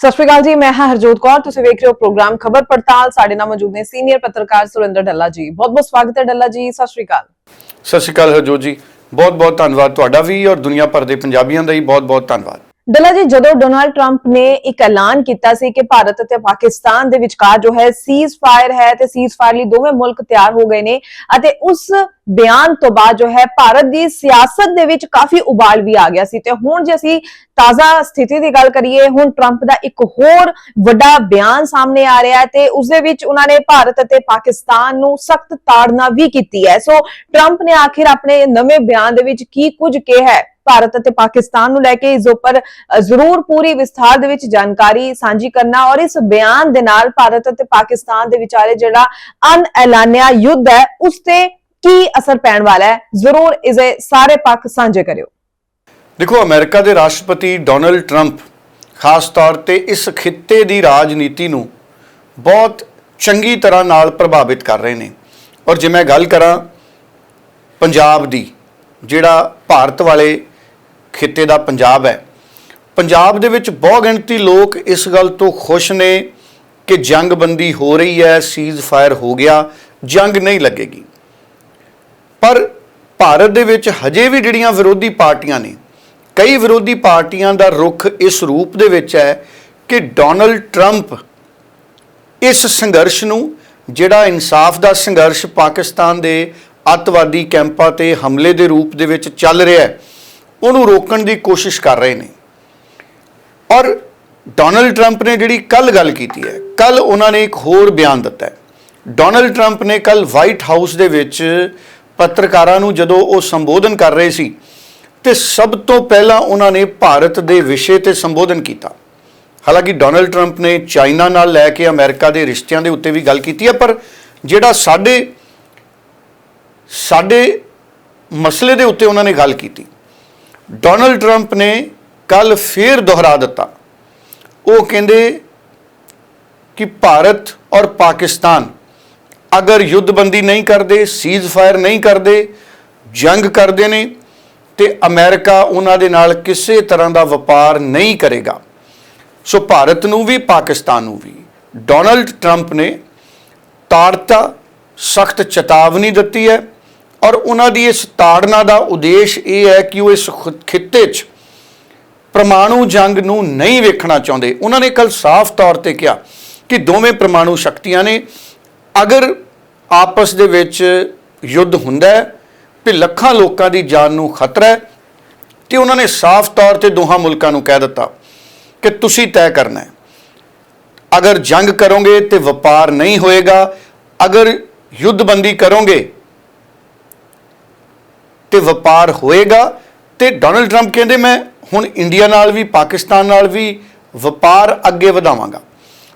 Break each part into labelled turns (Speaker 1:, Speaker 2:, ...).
Speaker 1: ਸਤਿ ਸ਼੍ਰੀ ਅਕਾਲ ਜੀ ਮੈਂ ਹਾਂ ਹਰਜੋਤ ਕੌਰ ਤੁਸੀਂ ਵੇਖ ਰਹੇ ਹੋ ਪ੍ਰੋਗਰਾਮ ਖਬਰ ਪੜਤਾਲ। ਸਾਡੇ ਨਾਲ ਮੌਜੂਦ ਨੇ ਸੀਨੀਅਰ ਪੱਤਰਕਾਰ ਸੁਰਿੰਦਰ ਡੱਲਾ ਜੀ। ਬਹੁਤ ਬਹੁਤ ਸਵਾਗਤ ਹੈ ਡੱਲਾ ਜੀ ਸਤਿ ਸ਼੍ਰੀ ਅਕਾਲ।
Speaker 2: ਸਤਿ ਸ਼੍ਰੀ ਅਕਾਲ ਹਰਜੋਤ ਜੀ ਬਹੁਤ ਬਹੁਤ ਧੰਨਵਾਦ ਤੁਹਾਡਾ ਵੀ ਔਰ ਦੁਨੀਆ ਭਰ ਦੇ ਪੰਜਾਬੀਆਂ ਦਾ ਹੀ ਬਹੁਤ ਬਹੁਤ ਧੰਨਵਾਦ।
Speaker 1: ਡੱਲਾ ਜੀ ਜਦੋਂ ਡੋਨਾਲਡ ਟਰੰਪ ਨੇ ਇੱਕ ਐਲਾਨ ਕੀਤਾ ਸੀ ਕਿ ਭਾਰਤ ਅਤੇ ਪਾਕਿਸਤਾਨ ਦੇ ਵਿਚਕਾਰ ਜੋ ਹੈ ਸੀਜ਼ ਫਾਇਰ ਹੈ ਤੇ ਸੀਜ਼ ਫਾਇਰ ਲਈ ਦੋਵੇਂ ਮੁਲਕ ਤਿਆਰ ਹੋ ਗਏ ਨੇ ਅਤੇ ਉਸ ਬਿਆਨ ਤੋਂ ਬਾਅਦ ਜੋ ਹੈ ਭਾਰਤ ਦੀ ਸਿਆਸਤ ਦੇ ਵਿੱਚ ਕਾਫੀ ਉਬਾਲ ਵੀ ਆ ਗਿਆ ਸੀ। ਤੇ ਹੁਣ ਜੇ ਅਸੀਂ ਤਾਜ਼ਾ ਸਥਿਤੀ ਦੀ ਗੱਲ ਕਰੀਏ, ਹੁਣ ਟਰੰਪ ਦਾ ਇੱਕ ਹੋਰ ਵੱਡਾ ਬਿਆਨ ਸਾਹਮਣੇ ਆ ਰਿਹਾ ਹੈ ਤੇ ਉਸ ਦੇ ਵਿੱਚ ਉਹਨਾਂ ਨੇ ਭਾਰਤ ਅਤੇ ਪਾਕਿਸਤਾਨ ਨੂੰ ਸਖਤ ਤਾੜਨਾ ਵੀ ਕੀਤੀ ਹੈ। ਸੋ ਟਰੰਪ ਨੇ ਆਖਿਰ ਆਪਣੇ ਨਵੇਂ ਬਿਆਨ ਦੇ ਵਿੱਚ ਕੀ ਕੁਝ ਕਿਹਾ ਹੈ? ਭਾਰਤ ਅਤੇ ਪਾਕਿਸਤਾਨ ਨੂੰ ਲੈ ਕੇ ਇਸ ਉੱਪਰ ਜ਼ਰੂਰ ਪੂਰੀ ਵਿਸਥਾਰ ਦੇ ਵਿੱਚ ਜਾਣਕਾਰੀ ਸਾਂਝੀ ਕਰਨਾ ਔਰ ਇਸ ਬਿਆਨ ਦੇ ਨਾਲ ਭਾਰਤ ਅਤੇ ਪਾਕਿਸਤਾਨ ਦੇ ਵਿਚਾਲੇ ਜਿਹੜਾ ਅਨਐਲਾਨਿਆ ਯੁੱਧ ਹੈ, ਉਸ ਤੇ ਕੀ ਅਸਰ ਪੈਣ ਵਾਲਾ ਹੈ? ਜ਼ਰੂਰ ਇਸੇ ਸਾਰੇ ਪੱਖ ਸਾਂਝੇ ਕਰਿਓ।
Speaker 2: ਦੇਖੋ, ਅਮਰੀਕਾ ਦੇ ਰਾਸ਼ਟਰਪਤੀ ਡੋਨਲਡ ਟਰੰਪ, ਖਾਸ ਤੌਰ ਤੇ ਇਸ ਖਿੱਤੇ ਦੀ ਰਾਜਨੀਤੀ ਨੂੰ ਬਹੁਤ ਚੰਗੀ ਤਰ੍ਹਾਂ ਨਾਲ ਪ੍ਰਭਾਵਿਤ ਕਰ ਰਹੇ ਨੇ। ਔਰ ਜੇ ਮੈਂ ਗੱਲ ਕਰਾਂ ਪੰਜਾਬ ਦੀ, ਜਿਹੜਾ ਭਾਰਤ ਵਾਲੇ ਖਿੱਤੇ ਦਾ ਪੰਜਾਬ ਹੈ, ਪੰਜਾਬ ਦੇ ਵਿੱਚ ਬਹੁ ਗਿਣਤੀ ਲੋਕ ਇਸ ਗੱਲ ਤੋਂ ਖੁਸ਼ ਨੇ ਕਿ ਜੰਗਬੰਦੀ ਹੋ ਰਹੀ ਹੈ ਸੀਜ਼ ਫਾਇਰ ਹੋ ਗਿਆ, ਜੰਗ ਨਹੀਂ ਲੱਗੇਗੀ। ਪਰ ਭਾਰਤ ਦੇ ਵਿੱਚ ਹਜੇ ਵੀ ਜਿਹੜੀਆਂ ਵਿਰੋਧੀ ਪਾਰਟੀਆਂ ਨੇ, ਕਈ ਵਿਰੋਧੀ ਪਾਰਟੀਆਂ ਦਾ ਰੁਖ ਇਸ ਰੂਪ ਦੇ ਵਿੱਚ ਹੈ ਕਿ ਡੋਨਲਡ ਟਰੰਪ ਇਸ ਸੰਘਰਸ਼ ਨੂੰ, ਜਿਹੜਾ ਇਨਸਾਫ ਦਾ ਸੰਘਰਸ਼ ਪਾਕਿਸਤਾਨ ਦੇ ਅੱਤਵਾਦੀ ਕੈਂਪਾਂ ਤੇ ਹਮਲੇ ਦੇ ਰੂਪ ਦੇ ਵਿੱਚ ਚੱਲ ਰਿਹਾ ਹੈ, ਉਹਨੂੰ ਰੋਕਣ ਦੀ ਕੋਸ਼ਿਸ਼ ਕਰ ਰਹੇ ਨੇ। ਔਰ ਡੋਨਲਡ ਟਰੰਪ ਨੇ ਜਿਹੜੀ ਕੱਲ ਗੱਲ ਕੀਤੀ ਹੈ ਕੱਲ ਉਹਨਾਂ ਨੇ ਇੱਕ ਹੋਰ ਬਿਆਨ ਦਿੱਤਾ ਹੈ। ਡੋਨਲਡ ਟਰੰਪ ਨੇ ਕੱਲ ਵਾਈਟ ਹਾਊਸ ਦੇ ਵਿੱਚ ਪੱਤਰਕਾਰਾਂ ਨੂੰ ਜਦੋਂ ਉਹ ਸੰਬੋਧਨ ਕਰ ਰਹੇ ਸੀ, ਤੇ ਸਭ ਤੋਂ ਪਹਿਲਾਂ ਉਹਨਾਂ ਨੇ ਭਾਰਤ ਦੇ ਵਿਸ਼ੇ ਤੇ ਸੰਬੋਧਨ ਕੀਤਾ। ਹਾਲਾਂਕਿ ਡੋਨਲਡ ਟਰੰਪ ਨੇ ਚਾਈਨਾ ਨਾਲ ਲੈ ਕੇ ਅਮਰੀਕਾ ਦੇ ਰਿਸ਼ਤਿਆਂ ਦੇ ਉੱਤੇ ਵੀ ਗੱਲ ਕੀਤੀ ਹੈ, ਪਰ ਜਿਹੜਾ ਸਾਡੇ ਸਾਡੇ ਮਸਲੇ ਦੇ ਉੱਤੇ ਉਹਨਾਂ ਨੇ ਗੱਲ ਕੀਤੀ। ਡੋਨਲਡ ਟਰੰਪ ਨੇ ਕੱਲ ਫੇਰ ਦੁਹਰਾ ਦਿੱਤਾ। ਉਹ ਕਹਿੰਦੇ ਕਿ ਭਾਰਤ ਔਰ ਪਾਕਿਸਤਾਨ ਅਗਰ ਯੁੱਧਬੰਦੀ ਨਹੀਂ ਕਰਦੇ ਸੀਜ਼ ਫਾਇਰ ਨਹੀਂ ਕਰਦੇ, ਜੰਗ ਕਰਦੇ ਨੇ, ਤੇ ਅਮਰੀਕਾ ਉਹਨਾਂ ਦੇ ਨਾਲ ਕਿਸੇ ਤਰ੍ਹਾਂ ਦਾ ਵਪਾਰ ਨਹੀਂ ਕਰੇਗਾ। ਸੋ ਭਾਰਤ ਨੂੰ ਵੀ, ਪਾਕਿਸਤਾਨ ਨੂੰ ਵੀ, ਡੋਨਲਡ ਟਰੰਪ ਨੇ ਤਾੜਤਾ, ਸਖਤ ਚੇਤਾਵਨੀ ਦਿੱਤੀ ਹੈ ਔਰ ਉਹਨਾਂ ਦੀ ਇਸ ਤਾੜਨਾ ਦਾ ਉਦੇਸ਼ ਇਹ ਹੈ ਕਿ ਉਹ ਇਸ ਖੁ- ਖਿੱਤੇ 'ਚ ਪਰਮਾਣੂ ਜੰਗ ਨੂੰ ਨਹੀਂ ਵੇਖਣਾ ਚਾਹੁੰਦੇ। ਉਹਨਾਂ ਨੇ ਕੱਲ ਸਾਫ਼ ਤੌਰ ਤੇ ਕਿਹਾ ਕਿ ਦੋਵੇਂ ਪਰਮਾਣੂ ਸ਼ਕਤੀਆਂ ਨੇ। ਅਗਰ ਆਪਸ ਦੇ ਵਿੱਚ ਯੁੱਧ ਹੁੰਦਾ ਹੈ ਤੇ ਲੱਖਾਂ ਲੋਕਾਂ ਦੀ ਜਾਨ ਨੂੰ ਖਤਰਾ ਹੈ ਤੇ ਉਹਨਾਂ ਨੇ ਸਾਫ਼ ਤੌਰ ਤੇ ਦੋਹਾਂ ਮੁਲਕਾਂ ਨੂੰ ਕਹਿ ਦਿੱਤਾ ਕਿ ਤੁਸੀਂ ਤੈਅ ਕਰਨਾ ਹੈ। ਅਗਰ ਜੰਗ ਕਰੋਗੇ ਤੇ ਵਪਾਰ ਨਹੀਂ ਹੋਏਗਾ, ਅਗਰ ਯੁੱਧਬੰਦੀ ਕਰੋਗੇ ਤੇ ਵਪਾਰ ਹੋਏਗਾ ਤੇ ਡੋਨਲਡ ਟਰੰਪ ਕਹਿੰਦੇ ਮੈਂ ਹੁਣ ਇੰਡੀਆ ਨਾਲ ਵੀ, ਪਾਕਿਸਤਾਨ ਨਾਲ ਵੀ ਵਪਾਰ ਅੱਗੇ ਵਧਾਵਾਂਗਾ।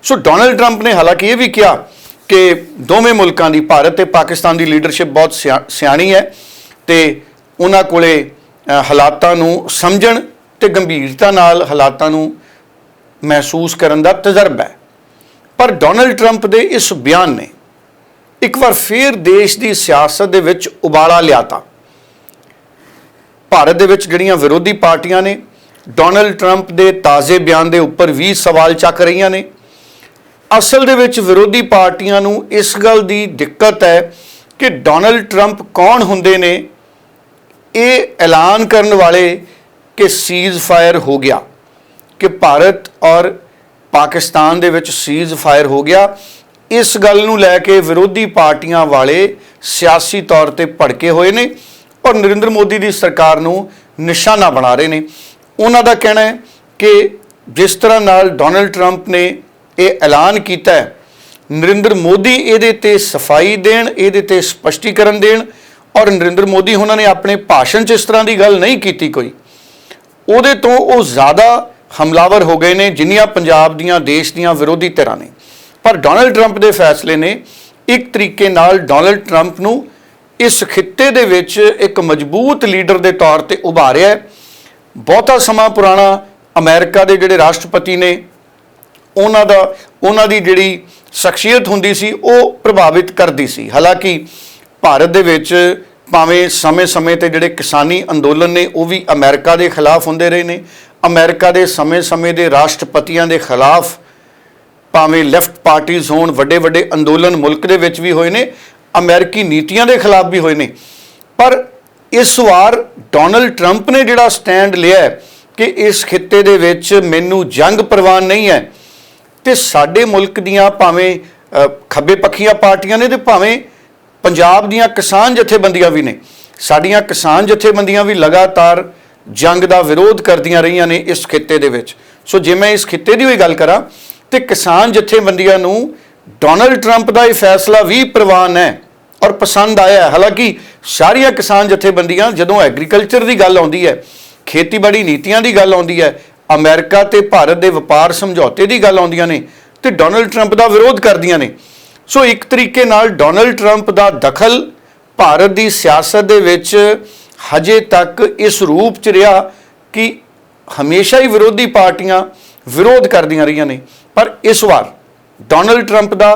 Speaker 2: ਸੋ ਡੋਨਲਡ ਟਰੰਪ ਨੇ ਹਾਲਾਂਕਿ ਇਹ ਵੀ ਕਿਹਾ ਕਿ ਦੋਵੇਂ ਮੁਲਕਾਂ ਦੀ ਭਾਰਤ ਤੇ ਪਾਕਿਸਤਾਨ ਦੀ ਲੀਡਰਸ਼ਿਪ ਬਹੁਤ ਸਿਆ- ਸਿਆਣੀ ਹੈ ਤੇ ਉਹਨਾਂ ਕੋਲੇ ਹਾਲਾਤਾਂ ਨੂੰ ਸਮਝਣ ਤੇ ਗੰਭੀਰਤਾ ਨਾਲ ਹਾਲਾਤਾਂ ਨੂੰ ਮਹਿਸੂਸ ਕਰਨ ਦਾ ਤਜਰਬਾ ਹੈ। ਪਰ ਡੋਨਲਡ ਟਰੰਪ ਦੇ ਇਸ ਬਿਆਨ ਨੇ ਇੱਕ ਵਾਰ ਫੇਰ ਦੇਸ਼ ਦੀ ਸਿਆਸਤ ਦੇ ਵਿੱਚ ਉਬਾਲਾ ਲਿਆਤਾ। ਭਾਰਤ ਦੇ ਵਿੱਚ ਜਿਹੜੀਆਂ ਵਿਰੋਧੀ ਪਾਰਟੀਆਂ ਨੇ, ਡੋਨਲਡ ਟਰੰਪ ਦੇ ਤਾਜ਼ੇ ਬਿਆਨ ਦੇ ਉੱਪਰ ਵੀ ਸਵਾਲ ਚੱਕ ਰਹੀਆਂ ਨੇ। ਅਸਲ ਦੇ ਵਿੱਚ ਵਿਰੋਧੀ ਪਾਰਟੀਆਂ ਨੂੰ ਇਸ ਗੱਲ ਦੀ ਦਿੱਕਤ ਹੈ ਕਿ ਡੋਨਲਡ ਟਰੰਪ ਕੌਣ ਹੁੰਦੇ ਨੇ? ਇਹ ਐਲਾਨ ਕਰਨ ਵਾਲੇ ਕਿ ਸੀਜ਼ ਫਾਇਰ ਹੋ ਗਿਆ, ਕਿ ਭਾਰਤ ਔਰ ਪਾਕਿਸਤਾਨ ਦੇ ਵਿੱਚ ਸੀਜ਼ ਫਾਇਰ ਹੋ ਗਿਆ। ਇਸ ਗੱਲ ਨੂੰ ਲੈ ਕੇ ਵਿਰੋਧੀ ਪਾਰਟੀਆਂ ਵਾਲੇ ਸਿਆਸੀ ਤੌਰ ਤੇ ਭੜਕੇ ਹੋਏ ਨੇ ਔਰ ਨਰਿੰਦਰ ਮੋਦੀ ਦੀ ਸਰਕਾਰ ਨੂੰ ਨਿਸ਼ਾਨਾ ਬਣਾ ਰਹੇ ਨੇ। ਉਹਨਾਂ ਦਾ ਕਹਿਣਾ ਹੈ ਕਿ ਜਿਸ ਤਰ੍ਹਾਂ ਨਾਲ ਡੋਨਲਡ ਟਰੰਪ ਨੇ ਇਹ ਐਲਾਨ ਕੀਤਾ ਹੈ। ਨਰਿੰਦਰ ਮੋਦੀ ਇਹਦੇ ਤੇ ਸਫ਼ਾਈ ਦੇਣ, ਇਹਦੇ ਤੇ ਸਪਸ਼ਟੀਕਰਨ ਦੇਣ ਔਰ ਨਰਿੰਦਰ ਮੋਦੀ ਉਹਨਾਂ ਨੇ ਆਪਣੇ ਭਾਸ਼ਣ 'ਚ ਇਸ ਤਰ੍ਹਾਂ ਦੀ ਗੱਲ ਨਹੀਂ ਕੀਤੀ ਕੋਈ। ਉਹਦੇ ਤੋਂ ਉਹ ਜ਼ਿਆਦਾ ਹਮਲਾਵਰ ਹੋ ਗਏ ਨੇ ਜਿੰਨੀਆਂ ਪੰਜਾਬ ਦੀਆਂ, ਦੇਸ਼ ਦੀਆਂ ਵਿਰੋਧੀ ਧਿਰਾਂ ਨੇ। ਪਰ ਡੋਨਲਡ ਟਰੰਪ ਦੇ ਫੈਸਲੇ ਨੇ ਇੱਕ ਤਰੀਕੇ ਨਾਲ ਡੋਨਲਡ ਟਰੰਪ ਨੂੰ ਇਸ ਖਿੱਤੇ ਦੇ ਵਿੱਚ ਇੱਕ ਮਜ਼ਬੂਤ ਲੀਡਰ ਦੇ ਤੌਰ ਤੇ ਉਭਾਰਿਆ ਬਹੁਤਾ ਸਮਾਂ ਪੁਰਾਣਾ ਅਮਰੀਕਾ ਦੇ ਜਿਹੜੇ ਰਾਸ਼ਟਰਪਤੀ ਨੇ ਉਹਨਾਂ ਦਾ, ਉਹਨਾਂ ਦੀ ਜਿਹੜੀ ਸ਼ਖਸੀਅਤ ਹੁੰਦੀ ਸੀ, ਉਹ ਪ੍ਰਭਾਵਿਤ ਕਰਦੀ ਸੀ। ਹਾਲਾਂਕਿ ਭਾਰਤ ਦੇ ਵਿੱਚ ਭਾਵੇਂ ਸਮੇਂ-ਸਮੇਂ ਤੇ ਜਿਹੜੇ ਕਿਸਾਨੀ ਅੰਦੋਲਨ ਨੇ, ਉਹ ਵੀ ਅਮਰੀਕਾ ਦੇ ਖਿਲਾਫ ਹੁੰਦੇ ਰਹੇ ਨੇ। ਅਮਰੀਕਾ ਦੇ ਸਮੇਂ-ਸਮੇਂ ਦੇ ਰਾਸ਼ਟਰਪਤੀਆਂ ਦੇ ਖਿਲਾਫ ਭਾਵੇਂ ਲੈਫਟ ਪਾਰਟੀਆਂ ਹੋਣ ਵੱਡੇ ਵੱਡੇ ਅੰਦੋਲਨ ਮੁਲਕ ਦੇ ਵਿੱਚ ਵੀ ਹੋਏ ਨੇ, ਅਮਰੀਕੀ ਨੀਤੀਆਂ ਦੇ ਖਿਲਾਫ ਵੀ ਹੋਏ ਨੇ। ਪਰ ਇਸ ਵਾਰ ਡੋਨਲਡ ਟਰੰਪ ਨੇ ਜਿਹੜਾ ਸਟੈਂਡ ਲਿਆ ਕਿ ਇਸ ਖਿੱਤੇ ਦੇ ਵਿੱਚ ਮੈਨੂੰ ਜੰਗ ਪ੍ਰਵਾਨ ਨਹੀਂ ਹੈ ਤੇ ਸਾਡੇ ਮੁਲਕ ਦੀਆਂ ਭਾਵੇਂ ਖੱਬੇ ਪੱਖੀਆਂ ਪਾਰਟੀਆਂ ਨੇ ਤੇ ਭਾਵੇਂ ਪੰਜਾਬ ਦੀਆਂ ਕਿਸਾਨ ਜਥੇਬੰਦੀਆਂ ਵੀ ਨੇ। ਸਾਡੀਆਂ ਕਿਸਾਨ ਜਥੇਬੰਦੀਆਂ ਵੀ ਲਗਾਤਾਰ ਜੰਗ ਦਾ ਵਿਰੋਧ ਕਰਦੀਆਂ ਰਹੀਆਂ ਨੇ ਇਸ ਖਿੱਤੇ ਦੇ ਵਿੱਚ। ਸੋ ਜੇ ਮੈਂ ਇਸ ਖਿੱਤੇ ਦੀ ਹੋਈ ਗੱਲ ਕਰਾਂ, ਤੇ ਕਿਸਾਨ ਜਥੇਬੰਦੀਆਂ ਨੂੰ ਡੋਨਲਡ ਟਰੰਪ ਦਾ ਇਹ ਫੈਸਲਾ ਵੀ ਪ੍ਰਵਾਨ ਹੈ ਔਰ ਪਸੰਦ ਆਇਆ ਹਾਲਾਂਕਿ ਸਾਰੀਆਂ ਕਿਸਾਨ ਜਥੇਬੰਦੀਆਂ, ਜਦੋਂ ਐਗਰੀਕਲਚਰ ਦੀ ਗੱਲ ਆਉਂਦੀ ਹੈ, ਖੇਤੀਬਾੜੀ ਨੀਤੀਆਂ ਦੀ ਗੱਲ ਆਉਂਦੀ ਹੈ ਅਮਰੀਕਾ ਤੇ ਭਾਰਤ ਦੇ ਵਪਾਰ ਸਮਝੌਤੇ ਦੀ ਗੱਲ ਆਉਂਦੀਆਂ ਨੇ ਤੇ ਡੋਨਲਡ ਟਰੰਪ ਦਾ ਵਿਰੋਧ ਕਰਦੀਆਂ ਨੇ। ਸੋ ਇੱਕ ਤਰੀਕੇ ਨਾਲ ਡੋਨਲਡ ਟਰੰਪ ਦਾ ਦਖਲ ਭਾਰਤ ਦੀ ਸਿਆਸਤ ਦੇ ਵਿੱਚ ਹਜੇ ਤੱਕ ਇਸ ਰੂਪ ਚ ਰਿਹਾ ਕਿ ਹਮੇਸ਼ਾ ਹੀ ਵਿਰੋਧੀ ਪਾਰਟੀਆਂ ਵਿਰੋਧ ਕਰਦੀਆਂ ਰਹੀਆਂ ਨੇ। ਪਰ ਇਸ ਵਾਰ ਡੋਨਲਡ ਟਰੰਪ ਦਾ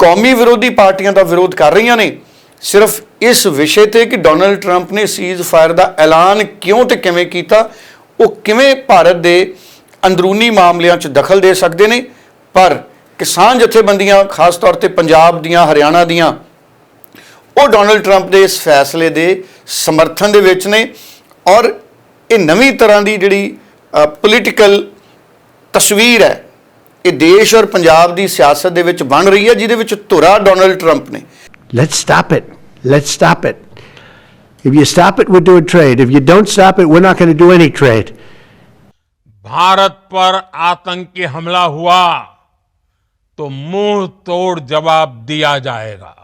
Speaker 2: ਕੌਮੀ ਵਿਰੋਧੀ ਪਾਰਟੀਆਂ ਦਾ ਵਿਰੋਧ ਕਰ ਰਹੀਆਂ ਨੇ। ਸਿਰਫ ਇਸ ਵਿਸ਼ੇ ਤੇ ਕਿ ਡੋਨਲਡ ਟਰੰਪ ਨੇ ਸੀਜ਼ ਫਾਇਰ ਦਾ ਐਲਾਨ ਕਿਉਂ ਤੇ ਕਿਵੇਂ ਕੀਤਾ ਉਹ ਕਿਵੇਂ ਭਾਰਤ ਦੇ ਅੰਦਰੂਨੀ ਮਾਮਲਿਆਂ 'ਚ ਦਖਲ ਦੇ ਸਕਦੇ ਨੇ ਪਰ ਕਿਸਾਨ ਜਥੇਬੰਦੀਆਂ, ਖਾਸ ਤੌਰ ਤੇ ਪੰਜਾਬ ਦੀਆਂ, ਹਰਿਆਣਾ ਦੀਆਂ, ਉਹ ਡੋਨਲਡ ਟਰੰਪ ਦੇ ਇਸ ਫੈਸਲੇ ਦੇ ਸਮਰਥਨ ਦੇ ਵਿੱਚ ਨੇ ਔਰ ਇਹ ਨਵੀਂ ਤਰ੍ਹਾਂ ਦੀ ਜਿਹੜੀ ਪੋਲੀਟੀਕਲ ਤਸਵੀਰ ਹੈ, ਇਹ ਦੇਸ਼ ਔਰ ਪੰਜਾਬ ਦੀ ਸਿਆਸਤ ਦੇ ਵਿੱਚ ਬਣ ਰਹੀ ਹੈ, ਜਿਹਦੇ ਵਿੱਚ ਧੁਰਾ ਡੋਨਲਡ ਟਰੰਪ ਨੇ
Speaker 3: Let's stop it. Let's stop it. If you stop it, we're doing trade. If you don't stop it, we're not going to do any trade.
Speaker 4: Bharat पर आतंकी हमला हुआ तो मुँह तोड़ जवाब दिया जाएगा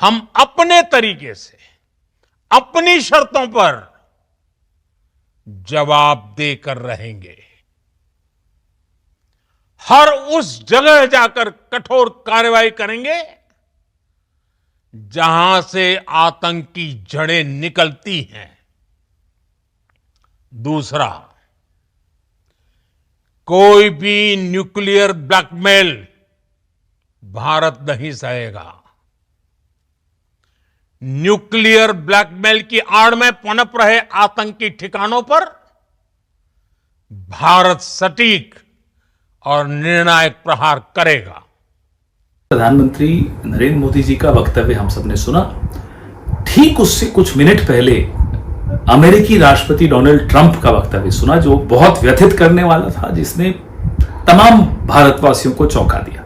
Speaker 4: हम अपने तरीके से अपनी शर्तों पर जवाब देकर रहेंगे हर उस जगह जाकर कठोर कार्रवाई करेंगे जहाँ से आतंकी जड़ें निकलती हैं। दूसरा, कोई भी न्यूक्लियर ब्लैकमेल भारत नहीं सहेगा। न्यूक्लियर ब्लैकमेल की आड़ में पनप रहे आतंकी ठिकानों पर भारत सटीक और निर्णायक प्रहार करेगा।
Speaker 5: प्रधानमंत्री नरेंद्र मोदी जी का वक्तव्य हम सबने सुना। ठीक उससे कुछ मिनट पहले अमेरिकी राष्ट्रपति डोनाल्ड ट्रंप का वक्तव्य सुना, जो बहुत व्यथित करने वाला था, जिसने तमाम भारतवासियों को चौंका दिया।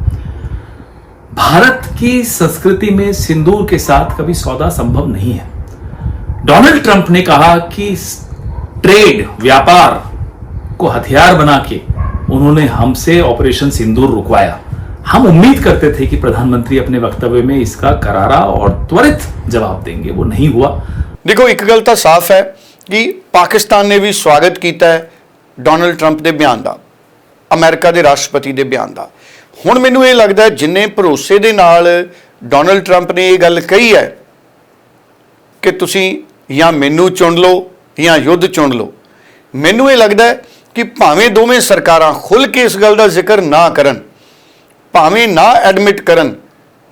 Speaker 5: भारत की संस्कृति में सिंदूर के साथ कभी सौदा संभव नहीं है। डोनाल्ड ट्रंप ने कहा कि ट्रेड, व्यापार को हथियार बना के उन्होंने हमसे ऑपरेशन सिंदूर रुकवाया। हम उम्मीद करते थे कि प्रधानमंत्री अपने वक्तव्य में इसका करारा और त्वरित जवाब देंगे वो नहीं हुआ
Speaker 2: ਦੇਖੋ ਇੱਕ ਗੱਲ ਤਾਂ ਸਾਫ਼ ਹੈ ਕਿ ਪਾਕਿਸਤਾਨ ਨੇ ਵੀ ਸਵਾਗਤ ਕੀਤਾ ਹੈ ਡੋਨਲਡ ਟਰੰਪ ਦੇ ਬਿਆਨ ਦਾ ਅਮਰੀਕਾ ਦੇ ਰਾਸ਼ਟਰਪਤੀ ਦੇ ਬਿਆਨ ਦਾ ਹੁਣ ਮੈਨੂੰ ਇਹ ਲੱਗਦਾ ਹੈ ਜਿੰਨੇ ਭਰੋਸੇ ਦੇ ਨਾਲ ਡੋਨਲਡ ਟਰੰਪ ਨੇ ਇਹ ਗੱਲ ਕਹੀ ਹੈ ਕਿ ਤੁਸੀਂ ਜਾਂ ਮੈਨੂੰ ਚੁਣ ਲਓ ਜਾਂ ਯੁੱਧ ਚੁਣ ਲਓ ਮੈਨੂੰ ਇਹ ਲੱਗਦਾ ਹੈ ਕਿ ਭਾਵੇਂ ਦੋਵੇਂ ਸਰਕਾਰਾਂ ਖੁੱਲ ਕੇ ਇਸ ਗੱਲ ਦਾ ਜ਼ਿਕਰ ਨਾ ਕਰਨ ਭਾਵੇਂ ਨਾ ਐਡਮਿਟ ਕਰਨ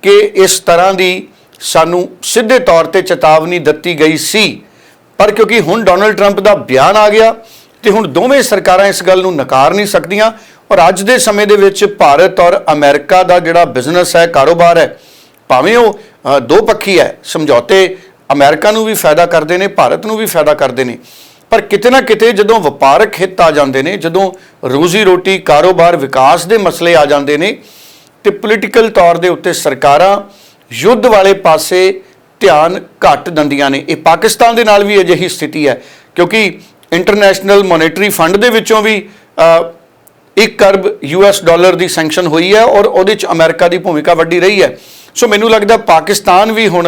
Speaker 2: ਕਿ ਇਸ ਤਰ੍ਹਾਂ ਦੀ ਸਾਨੂੰ ਸਿੱਧੇ ਤੌਰ ਤੇ ਚੇਤਾਵਨੀ ਦਿੱਤੀ ਗਈ ਸੀ। ਪਰ ਕਿਉਂਕਿ ਹੁਣ ਡੋਨਲਡ ਟਰੰਪ ਦਾ ਬਿਆਨ ਆ ਗਿਆ ਤੇ ਹੁਣ ਦੋਵੇਂ ਸਰਕਾਰਾਂ ਇਸ ਗੱਲ ਨੂੰ ਨਕਾਰ ਨਹੀਂ ਸਕਦੀਆਂ ਔਰ ਅੱਜ ਦੇ ਸਮੇਂ ਦੇ ਵਿੱਚ ਭਾਰਤ ਔਰ ਅਮਰੀਕਾ ਦਾ ਜਿਹੜਾ ਬਿਜ਼ਨਸ ਹੈ, ਕਾਰੋਬਾਰ ਹੈ, ਭਾਵੇਂ ਉਹ ਦੋ ਪੱਖੀ ਹੈ, ਸਮਝੌਤੇ ਅਮਰੀਕਾ ਨੂੰ ਵੀ ਫਾਇਦਾ ਕਰਦੇ ਨੇ, ਭਾਰਤ ਨੂੰ ਵੀ ਫਾਇਦਾ ਕਰਦੇ ਨੇ। ਪਰ ਕਿਤੇ ਨਾ ਕਿਤੇ ਜਦੋਂ ਵਪਾਰਕ ਹਿੱਤ ਆ ਜਾਂਦੇ ਨੇ, ਜਦੋਂ ਰੋਜ਼ੀ ਰੋਟੀ, ਕਾਰੋਬਾਰ ਵਿਕਾਸ ਦੇ ਮਸਲੇ ਆ ਜਾਂਦੇ ਨੇ ਤੇ ਪੋਲੀਟੀਕਲ ਤੌਰ ਦੇ ਉੱਤੇ ਸਰਕਾਰਾਂ ਯੁੱਧ ਵਾਲੇ ਪਾਸੇ ਧਿਆਨ ਘੱਟ ਦਿੰਦੀਆਂ ਨੇ। ਇਹ ਪਾਕਿਸਤਾਨ ਦੇ ਨਾਲ ਵੀ ਅਜਿਹੀ ਸਥਿਤੀ ਹੈ ਕਿਉਂਕਿ ਇੰਟਰਨੈਸ਼ਨਲ ਮੋਨੇਟਰੀ ਫੰਡ ਦੇ ਵਿੱਚੋਂ ਵੀ ਅ, 1 ਅਰਬ ਯੂਐਸ ਡਾਲਰ ਦੀ ਸੈਂਕਸ਼ਨ ਹੋਈ ਹੈ ਔਰ ਉਹਦੇ ਚ ਅਮਰੀਕਾ ਦੀ ਭੂਮਿਕਾ ਵੱਡੀ ਰਹੀ ਹੈ। ਸੋ ਮੈਨੂੰ ਲੱਗਦਾ ਪਾਕਿਸਤਾਨ ਵੀ ਹੁਣ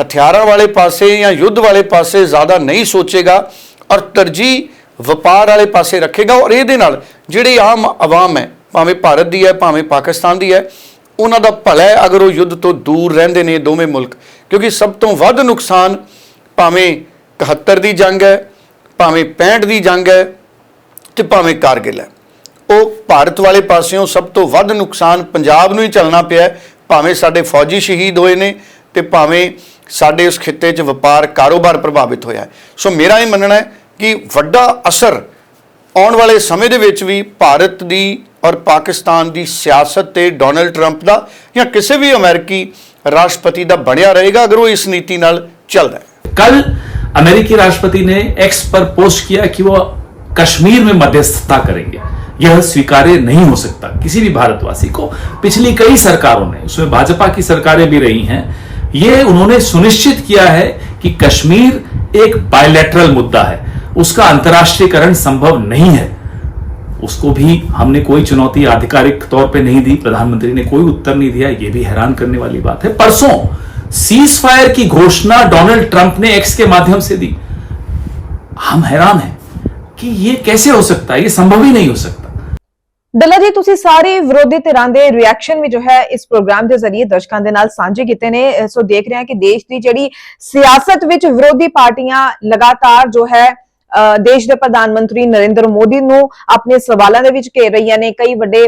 Speaker 2: ਹਥਿਆਰਾਂ ਵਾਲੇ ਪਾਸੇ ਜਾਂ ਯੁੱਧ ਵਾਲੇ ਪਾਸੇ ਜ਼ਿਆਦਾ ਨਹੀਂ ਸੋਚੇਗਾ ਔਰ ਤਰਜੀਹ ਵਪਾਰ ਵਾਲੇ ਪਾਸੇ ਰੱਖੇਗਾ ਔਰ ਇਹਦੇ ਨਾਲ ਜਿਹੜੀ ਆਮ ਆਵਾਮ ਹੈ ਭਾਵੇਂ ਭਾਰਤ ਦੀ ਹੈ, ਭਾਵੇਂ ਪਾਕਿਸਤਾਨ ਦੀ ਹੈ, ਉਹਨਾਂ ਦਾ ਭਲਾ ਹੈ ਅਗਰ ਉਹ ਯੁੱਧ ਤੋਂ ਦੂਰ ਰਹਿੰਦੇ ਨੇ ਦੋਵੇਂ ਮੁਲਕ। ਕਿਉਂਕਿ ਸਭ ਤੋਂ ਵੱਧ ਨੁਕਸਾਨ ਭਾਵੇਂ 71 ਦੀ ਜੰਗ ਹੈ, ਭਾਵੇਂ 65 ਦੀ ਜੰਗ ਹੈ ਤੇ ਭਾਵੇਂ ਕਾਰਗਿਲ ਹੈ। ਉਹ ਭਾਰਤ ਵਾਲੇ ਪਾਸਿਓਂ ਸਭ ਤੋਂ ਵੱਧ ਨੁਕਸਾਨ ਪੰਜਾਬ ਨੂੰ ਹੀ ਚੱਲਣਾ ਪਿਆ ਭਾਵੇਂ ਸਾਡੇ ਫੌਜੀ ਸ਼ਹੀਦ ਹੋਏ ਨੇ ਤੇ ਭਾਵੇਂ ਸਾਡੇ ਉਸ ਖਿੱਤੇ 'ਚ ਵਪਾਰ ਕਾਰੋਬਾਰ ਪ੍ਰਭਾਵਿਤ ਹੋਇਆ ਸੋ ਮੇਰਾ ਇਹ ਮੰਨਣਾ ਹੈ ਕਿ ਵੱਡਾ ਅਸਰ ਆਉਣ ਵਾਲੇ ਸਮੇਂ ਦੇ ਵਿੱਚ ਵੀ ਭਾਰਤ ਦੀ ਔਰ ਪਾਕਿਸਤਾਨ ਦੀ ਸਿਆਸਤ ਤੇ ਡੋਨਲਡ ਟਰੰਪ ਦਾ ਜਾਂ ਕਿਸੇ ਵੀ ਅਮਰੀਕੀ ਰਾਸ਼ਟਰਪਤੀ ਦਾ ਬਣਿਆ ਰਹੇਗਾ ਅਗਰ ਉਹ ਇਸ ਨੀਤੀ ਨਾਲ ਚੱਲਦਾ ਹੈ
Speaker 5: कल अमेरिकी राष्ट्रपति ने एक्स पर पोस्ट किया कि वो कश्मीर में मध्यस्थता करेंगे यह स्वीकार्य नहीं हो सकता किसी भी भारतवासी को पिछली कई सरकारों ने उसमें भाजपा की सरकारें भी रही हैं ये उन्होंने सुनिश्चित किया है कि कश्मीर एक बायलैटरल मुद्दा है उसका अंतर्राष्ट्रीयकरण संभव नहीं है उसको भी हमने कोई चुनौती आधिकारिक तौर पे नहीं दी प्रधानमंत्री ने कोई उत्तर नहीं दिया ये भी हैरान करने वाली बात है परसों सीज फायर की घोषणा डोनाल्ड ट्रंप ने एक्स के माध्यम से दी हम हैरान हैं कि ये कैसे हो सकता है ये संभव ही नहीं हो सकता
Speaker 1: ਡੱਲਾ ਜੀ ਤੁਸੀਂ ਸਾਰੇ ਵਿਰੋਧੀ ਧਿਰਾਂ ਦੇ ਰਿਐਕਸ਼ਨ ਵੀ ਜੋ ਹੈ ਇਸ ਪ੍ਰੋਗਰਾਮ ਦੇ ਜ਼ਰੀਏ ਦਰਸ਼ਕਾਂ ਦੇ ਨਾਲ ਸਾਂਝੇ ਕੀਤੇ ਨੇ ਅਹ ਸੋ ਦੇਖ ਰਹੇ ਹਾਂ ਕਿ ਦੇਸ਼ ਦੀ ਜਿਹੜੀ ਸਿਆਸਤ ਵਿੱਚ ਵਿਰੋਧੀ ਪਾਰਟੀਆਂ ਲਗਾਤਾਰ ਜੋ ਹੈ ਅਹ ਦੇਸ਼ ਦੇ ਪ੍ਰਧਾਨ ਮੰਤਰੀ ਨਰਿੰਦਰ ਮੋਦੀ ਨੂੰ ਆਪਣੇ ਸਵਾਲਾਂ ਦੇ ਵਿੱਚ ਘੇਰ ਰਹੀਆਂ ਨੇ। ਕਈ ਵੱਡੇ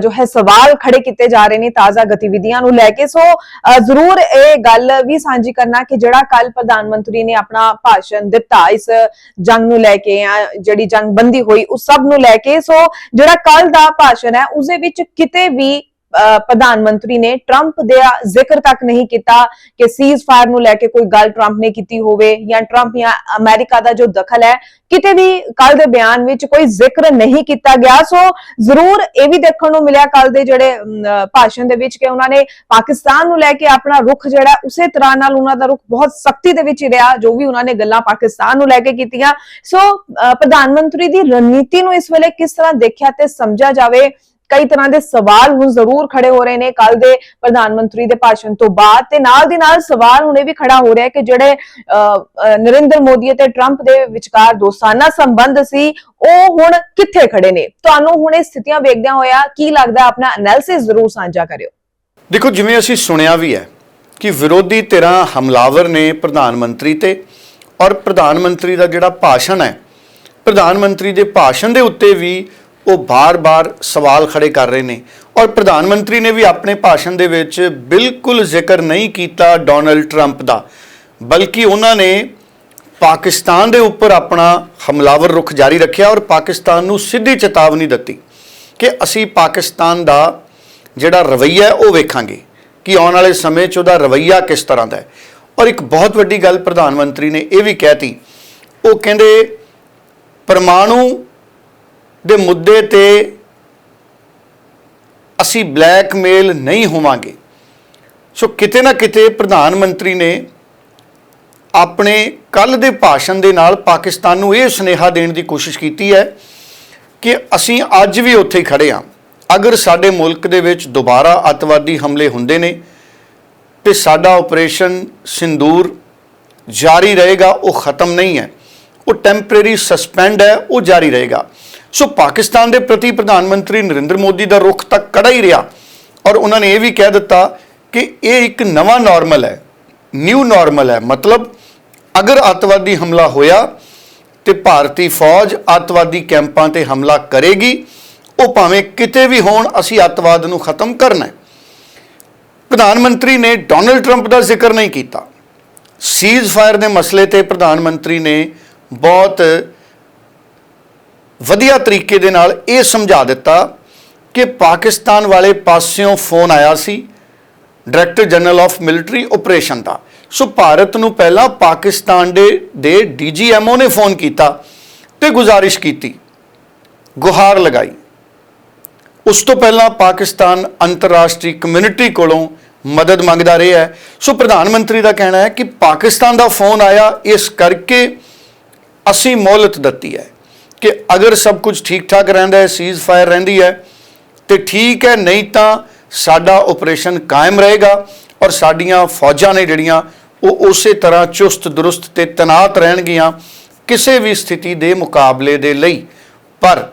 Speaker 1: ਜੋ ਹੈ ਸਵਾਲ ਖੜੇ ਕੀਤੇ ਜਾ ਰਹੇ ਨੇ ਤਾਜ਼ਾ ਗਤੀਵਿਧੀਆਂ ਨੂੰ ਲੈ ਕੇ। ਸੋ ਅਹ ਜ਼ਰੂਰ ਇਹ ਗੱਲ ਵੀ ਸਾਂਝੀ ਕਰਨਾ ਕਿ ਜਿਹੜਾ ਕੱਲ ਪ੍ਰਧਾਨ ਮੰਤਰੀ ਨੇ ਆਪਣਾ ਭਾਸ਼ਣ ਦਿੱਤਾ, ਇਸ ਜੰਗ ਨੂੰ ਲੈ ਕੇ ਜਾਂ ਜਿਹੜੀ ਜੰਗਬੰਦੀ ਹੋਈ, ਉਸ ਸਭ ਨੂੰ ਲੈ ਕੇ। ਸੋ, ਜਿਹੜਾ ਕੱਲ ਦਾ ਭਾਸ਼ਣ ਹੈ ਉਸ ਦੇ ਵਿੱਚ ਕਿਤੇ ਵੀ ਪ੍ਰਧਾਨ ਮੰਤਰੀ ਨੇ ਟਰੰਪ ਦਾ ਜ਼ਿਕਰ ਤੱਕ ਨਹੀਂ ਕੀਤਾ ਕਿ ਸੀਜ਼ ਫਾਇਰ ਨੂੰ ਲੈ ਕੇ ਕੋਈ ਗੱਲ ਟਰੰਪ ਨੇ ਕੀਤੀ ਹੋਵੇ ਜਾਂ ਟਰੰਪ ਜਾਂ ਅਮਰੀਕਾ ਦਾ ਜੋ ਦਖਲ ਹੈ ਕਿਤੇ ਵੀ ਕੱਲ ਦੇ ਬਿਆਨ ਵਿੱਚ ਕੋਈ ਜ਼ਿਕਰ ਨਹੀਂ ਕੀਤਾ ਗਿਆ। ਸੋ ਜ਼ਰੂਰ ਇਹ ਵੀ ਦੇਖਣ ਨੂੰ ਮਿਲਿਆ ਕੱਲ ਦੇ ਜਿਹੜੇ ਭਾਸ਼ਣ ਦੇ ਵਿੱਚ ਕਿ ਉਹਨਾਂ ਨੇ ਪਾਕਿਸਤਾਨ ਨੂੰ ਲੈ ਕੇ ਆਪਣਾ ਰੁਖ ਜਿਹੜਾ ਉਸੇ ਤਰ੍ਹਾਂ ਨਾਲ ਉਹਨਾਂ ਦਾ ਰੁਖ ਬਹੁਤ ਸਖਤੀ ਦੇ ਵਿੱਚ ਹੀ ਰਿਹਾ ਜੋ ਵੀ ਉਹਨਾਂ ਨੇ ਗੱਲਾਂ ਪਾਕਿਸਤਾਨ ਨੂੰ ਲੈ ਕੇ ਕੀਤੀਆਂ। ਸੋ ਅਹ, ਪ੍ਰਧਾਨ ਮੰਤਰੀ ਦੀ ਰਣਨੀਤੀ ਨੂੰ ਇਸ ਵੇਲੇ ਕਿਸ ਤਰ੍ਹਾਂ ਦੇਖਿਆ ਤੇ ਸਮਝਿਆ ਜਾਵੇ ਕਈ ਤਰ੍ਹਾਂ ਦੇ ਸਵਾਲ ਹੁਣ ਜ਼ਰੂਰ ਖੜੇ ਹੋ ਰਹੇ ਨੇ ਕੱਲ ਦੇ ਪ੍ਰਧਾਨ ਮੰਤਰੀ ਦੇ ਭਾਸ਼ਣ ਤੋਂ ਬਾਅਦ ਤੇ ਨਾਲ ਦੀ ਨਾਲ ਸਵਾਲ ਹੁਣੇ ਵੀ ਖੜਾ ਹੋ ਰਿਹਾ ਹੈ ਕਿ ਜਿਹੜੇ ਨਰਿੰਦਰ ਮੋਦੀ ਅਤੇ ਟਰੰਪ ਦੇ ਵਿਚਕਾਰ ਦੋਸਤਾਨਾ ਸੰਬੰਧ ਸੀ, ਉਹ ਹੁਣ ਕਿੱਥੇ ਖੜੇ ਨੇ? ਤੁਹਾਨੂੰ ਹੁਣ ਇਹ ਸਥਿਤੀਆਂ ਵੇਖਦਿਆਂ ਹੋਇਆ ਕੀ ਲੱਗਦਾ ਆਪਣਾ ਐਨਾਲਿਸਿਸ ਜ਼ਰੂਰ ਸਾਂਝਾ ਕਰਿਓ।
Speaker 2: ਦੇਖੋ, ਜਿਵੇਂ ਅਸੀਂ ਸੁਣਿਆ ਵੀ ਹੈ ਕਿ ਵਿਰੋਧੀ ਧਿਰਾਂ ਹਮਲਾਵਰ ਨੇ ਪ੍ਰਧਾਨ ਮੰਤਰੀ ਤੇ ਔਰ ਪ੍ਰਧਾਨ ਮੰਤਰੀ ਦਾ ਜਿਹੜਾ ਭਾਸ਼ਣ ਹੈ, ਪ੍ਰਧਾਨ ਮੰਤਰੀ ਦੇ ਭਾਸ਼ਣ ਦੇ ਉੱਤੇ ਵੀ ਉਹ ਬਾਰ-ਬਾਰ ਸਵਾਲ ਖੜੇ ਕਰ ਰਹੇ ਨੇ। ਔਰ ਪ੍ਰਧਾਨ ਮੰਤਰੀ ਨੇ ਵੀ ਆਪਣੇ ਭਾਸ਼ਣ ਦੇ ਵਿੱਚ ਬਿਲਕੁਲ ਜ਼ਿਕਰ ਨਹੀਂ ਕੀਤਾ ਡੋਨਲਡ ਟਰੰਪ ਦਾ, ਬਲਕਿ ਉਹਨਾਂ ਨੇ ਪਾਕਿਸਤਾਨ ਦੇ ਉੱਪਰ ਆਪਣਾ ਹਮਲਾਵਰ ਰੁਖ ਜਾਰੀ ਰੱਖਿਆ ਔਰ ਪਾਕਿਸਤਾਨ ਨੂੰ ਸਿੱਧੀ ਚੇਤਾਵਨੀ ਦਿੱਤੀ ਕਿ ਅਸੀਂ ਪਾਕਿਸਤਾਨ ਦਾ ਜਿਹੜਾ ਰਵੱਈਆ ਉਹ ਵੇਖਾਂਗੇ ਕਿ ਆਉਣ ਵਾਲੇ ਸਮੇਂ 'ਚ ਉਹਦਾ ਰਵੱਈਆ ਕਿਸ ਤਰ੍ਹਾਂ ਦਾ ਹੈ। ਔਰ ਇੱਕ ਬਹੁਤ ਵੱਡੀ ਗੱਲ ਪ੍ਰਧਾਨ ਮੰਤਰੀ ਨੇ ਇਹ ਵੀ ਕਹਿਤੀ, ਉਹ ਕਹਿੰਦੇ, ਪਰਮਾਣੂ ਦੇ ਮੁੱਦੇ ਤੇ ਅਸੀਂ ਬਲੈਕਮੇਲ ਨਹੀਂ ਹੋਵਾਂਗੇ। ਸੋ ਕਿਤੇ ਨਾ ਕਿਤੇ ਪ੍ਰਧਾਨ ਮੰਤਰੀ ਨੇ ਆਪਣੇ ਕੱਲ ਦੇ ਭਾਸ਼ਣ ਦੇ ਨਾਲ ਪਾਕਿਸਤਾਨ ਨੂੰ ਇਹ ਸੁਨੇਹਾ ਦੇਣ ਦੀ ਕੋਸ਼ਿਸ਼ ਕੀਤੀ ਹੈ ਕਿ ਅਸੀਂ ਅੱਜ ਵੀ ਉੱਥੇ ਹੀ ਖੜੇ ਹਾਂ। ਅਗਰ ਸਾਡੇ ਮੁਲਕ ਦੇ ਵਿੱਚ ਦੁਬਾਰਾ ਅੱਤਵਾਦੀ ਹਮਲੇ ਹੁੰਦੇ ਨੇ ਤੇ ਸਾਡਾ ਆਪਰੇਸ਼ਨ ਸਿੰਦੂਰ ਜਾਰੀ ਰਹੇਗਾ, ਉਹ ਖਤਮ ਨਹੀਂ ਹੈ। ਉਹ ਟੈਂਪਰੇਰੀ ਸਸਪੈਂਡ ਹੈ, ਉਹ ਜਾਰੀ ਰਹੇਗਾ। ਸੋ ਪਾਕਿਸਤਾਨ ਦੇ ਪ੍ਰਤੀ ਪ੍ਰਧਾਨ ਮੰਤਰੀ ਨਰਿੰਦਰ ਮੋਦੀ ਦਾ ਰੁਖ ਤਾਂ ਕੜਾ ਹੀ ਰਿਹਾ। ਔਰ ਉਹਨਾਂ ਨੇ ਇਹ ਵੀ ਕਹਿ ਦਿੱਤਾ ਕਿ ਇਹ ਇੱਕ ਨਵਾਂ ਨਾਰਮਲ ਹੈ ਨਿਊ ਨਾਰਮਲ ਹੈ। ਮਤਲਬ ਅਗਰ ਅੱਤਵਾਦੀ ਹਮਲਾ ਹੋਇਆ ਤੇ ਭਾਰਤੀ ਫੌਜ ਅੱਤਵਾਦੀ ਕੈਂਪਾਂ ਤੇ ਹਮਲਾ ਕਰੇਗੀ, ਉਹ ਭਾਵੇਂ ਕਿਤੇ ਵੀ ਹੋਣ, ਅਸੀਂ ਅੱਤਵਾਦ ਨੂੰ ਖਤਮ ਕਰਨਾ ਹੈ। ਪ੍ਰਧਾਨ ਮੰਤਰੀ ਨੇ ਡੋਨਲਡ ਟਰੰਪ ਦਾ ਜ਼ਿਕਰ ਨਹੀਂ ਕੀਤਾ। ਸੀਜ਼ ਫਾਇਰ ਦੇ ਮਸਲੇ ਤੇ ਪ੍ਰਧਾਨ ਮੰਤਰੀ ਨੇ ਬਹੁਤ ਵਧੀਆ ਤਰੀਕੇ ਦੇ ਨਾਲ ਇਹ ਸਮਝਾ ਦਿੱਤਾ ਕਿ ਪਾਕਿਸਤਾਨ ਵਾਲੇ ਪਾਸਿਓਂ ਫੋਨ ਆਇਆ ਸੀ director general of military operation the. So Bharat ਨੂੰ ਪਹਿਲਾਂ ਪਾਕਿਸਤਾਨ ਦੇ ਦੇ ਡੀਜੀਐਮਓ ਨੇ ਫੋਨ ਕੀਤਾ ਤੇ ਗੁਜ਼ਾਰਿਸ਼ ਕੀਤੀ, ਗੁਹਾਰ ਲਗਾਈ। ਉਸ ਤੋਂ ਪਹਿਲਾਂ ਪਾਕਿਸਤਾਨ ਅੰਤਰਰਾਸ਼ਟਰੀ ਕਮਿਊਨਿਟੀ ਕੋਲੋਂ ਮਦਦ ਮੰਗਦਾ ਰਿਹਾ ਹੈ। ਸੋ ਪ੍ਰਧਾਨ ਮੰਤਰੀ ਦਾ ਕਹਿਣਾ ਹੈ ਕਿ ਪਾਕਿਸਤਾਨ ਦਾ ਫੋਨ ਆਇਆ, ਇਸ ਕਰਕੇ ਅਸੀਂ ਮੌਲਤ ਦਿੱਤੀ ਹੈ। ਕਿ ਅਗਰ ਸਭ ਕੁਝ ਠੀਕ ਠਾਕ ਰਹਿੰਦਾ ਹੈ ਸੀਜ਼ ਫਾਇਰ ਰਹਿੰਦੀ ਹੈ, ਤੇ ਠੀਕ ਹੈ, ਨਹੀਂ ਤਾਂ ਸਾਡਾ ਆਪਰੇਸ਼ਨ ਕਾਇਮ ਰਹੇਗਾ ਔਰ ਸਾਡੀਆਂ ਫੌਜਾਂ ਨੇ ਜਿਹੜੀਆਂ ਉਹ ਉਸੇ ਤਰ੍ਹਾਂ ਚੁਸਤ ਦਰੁਸਤ ਤੇ ਤਨਾਤ ਰਹਿਣਗੀਆਂ ਕਿਸੇ ਵੀ ਸਥਿਤੀ ਦੇ ਮੁਕਾਬਲੇ ਦੇ ਲਈ। ਪਰ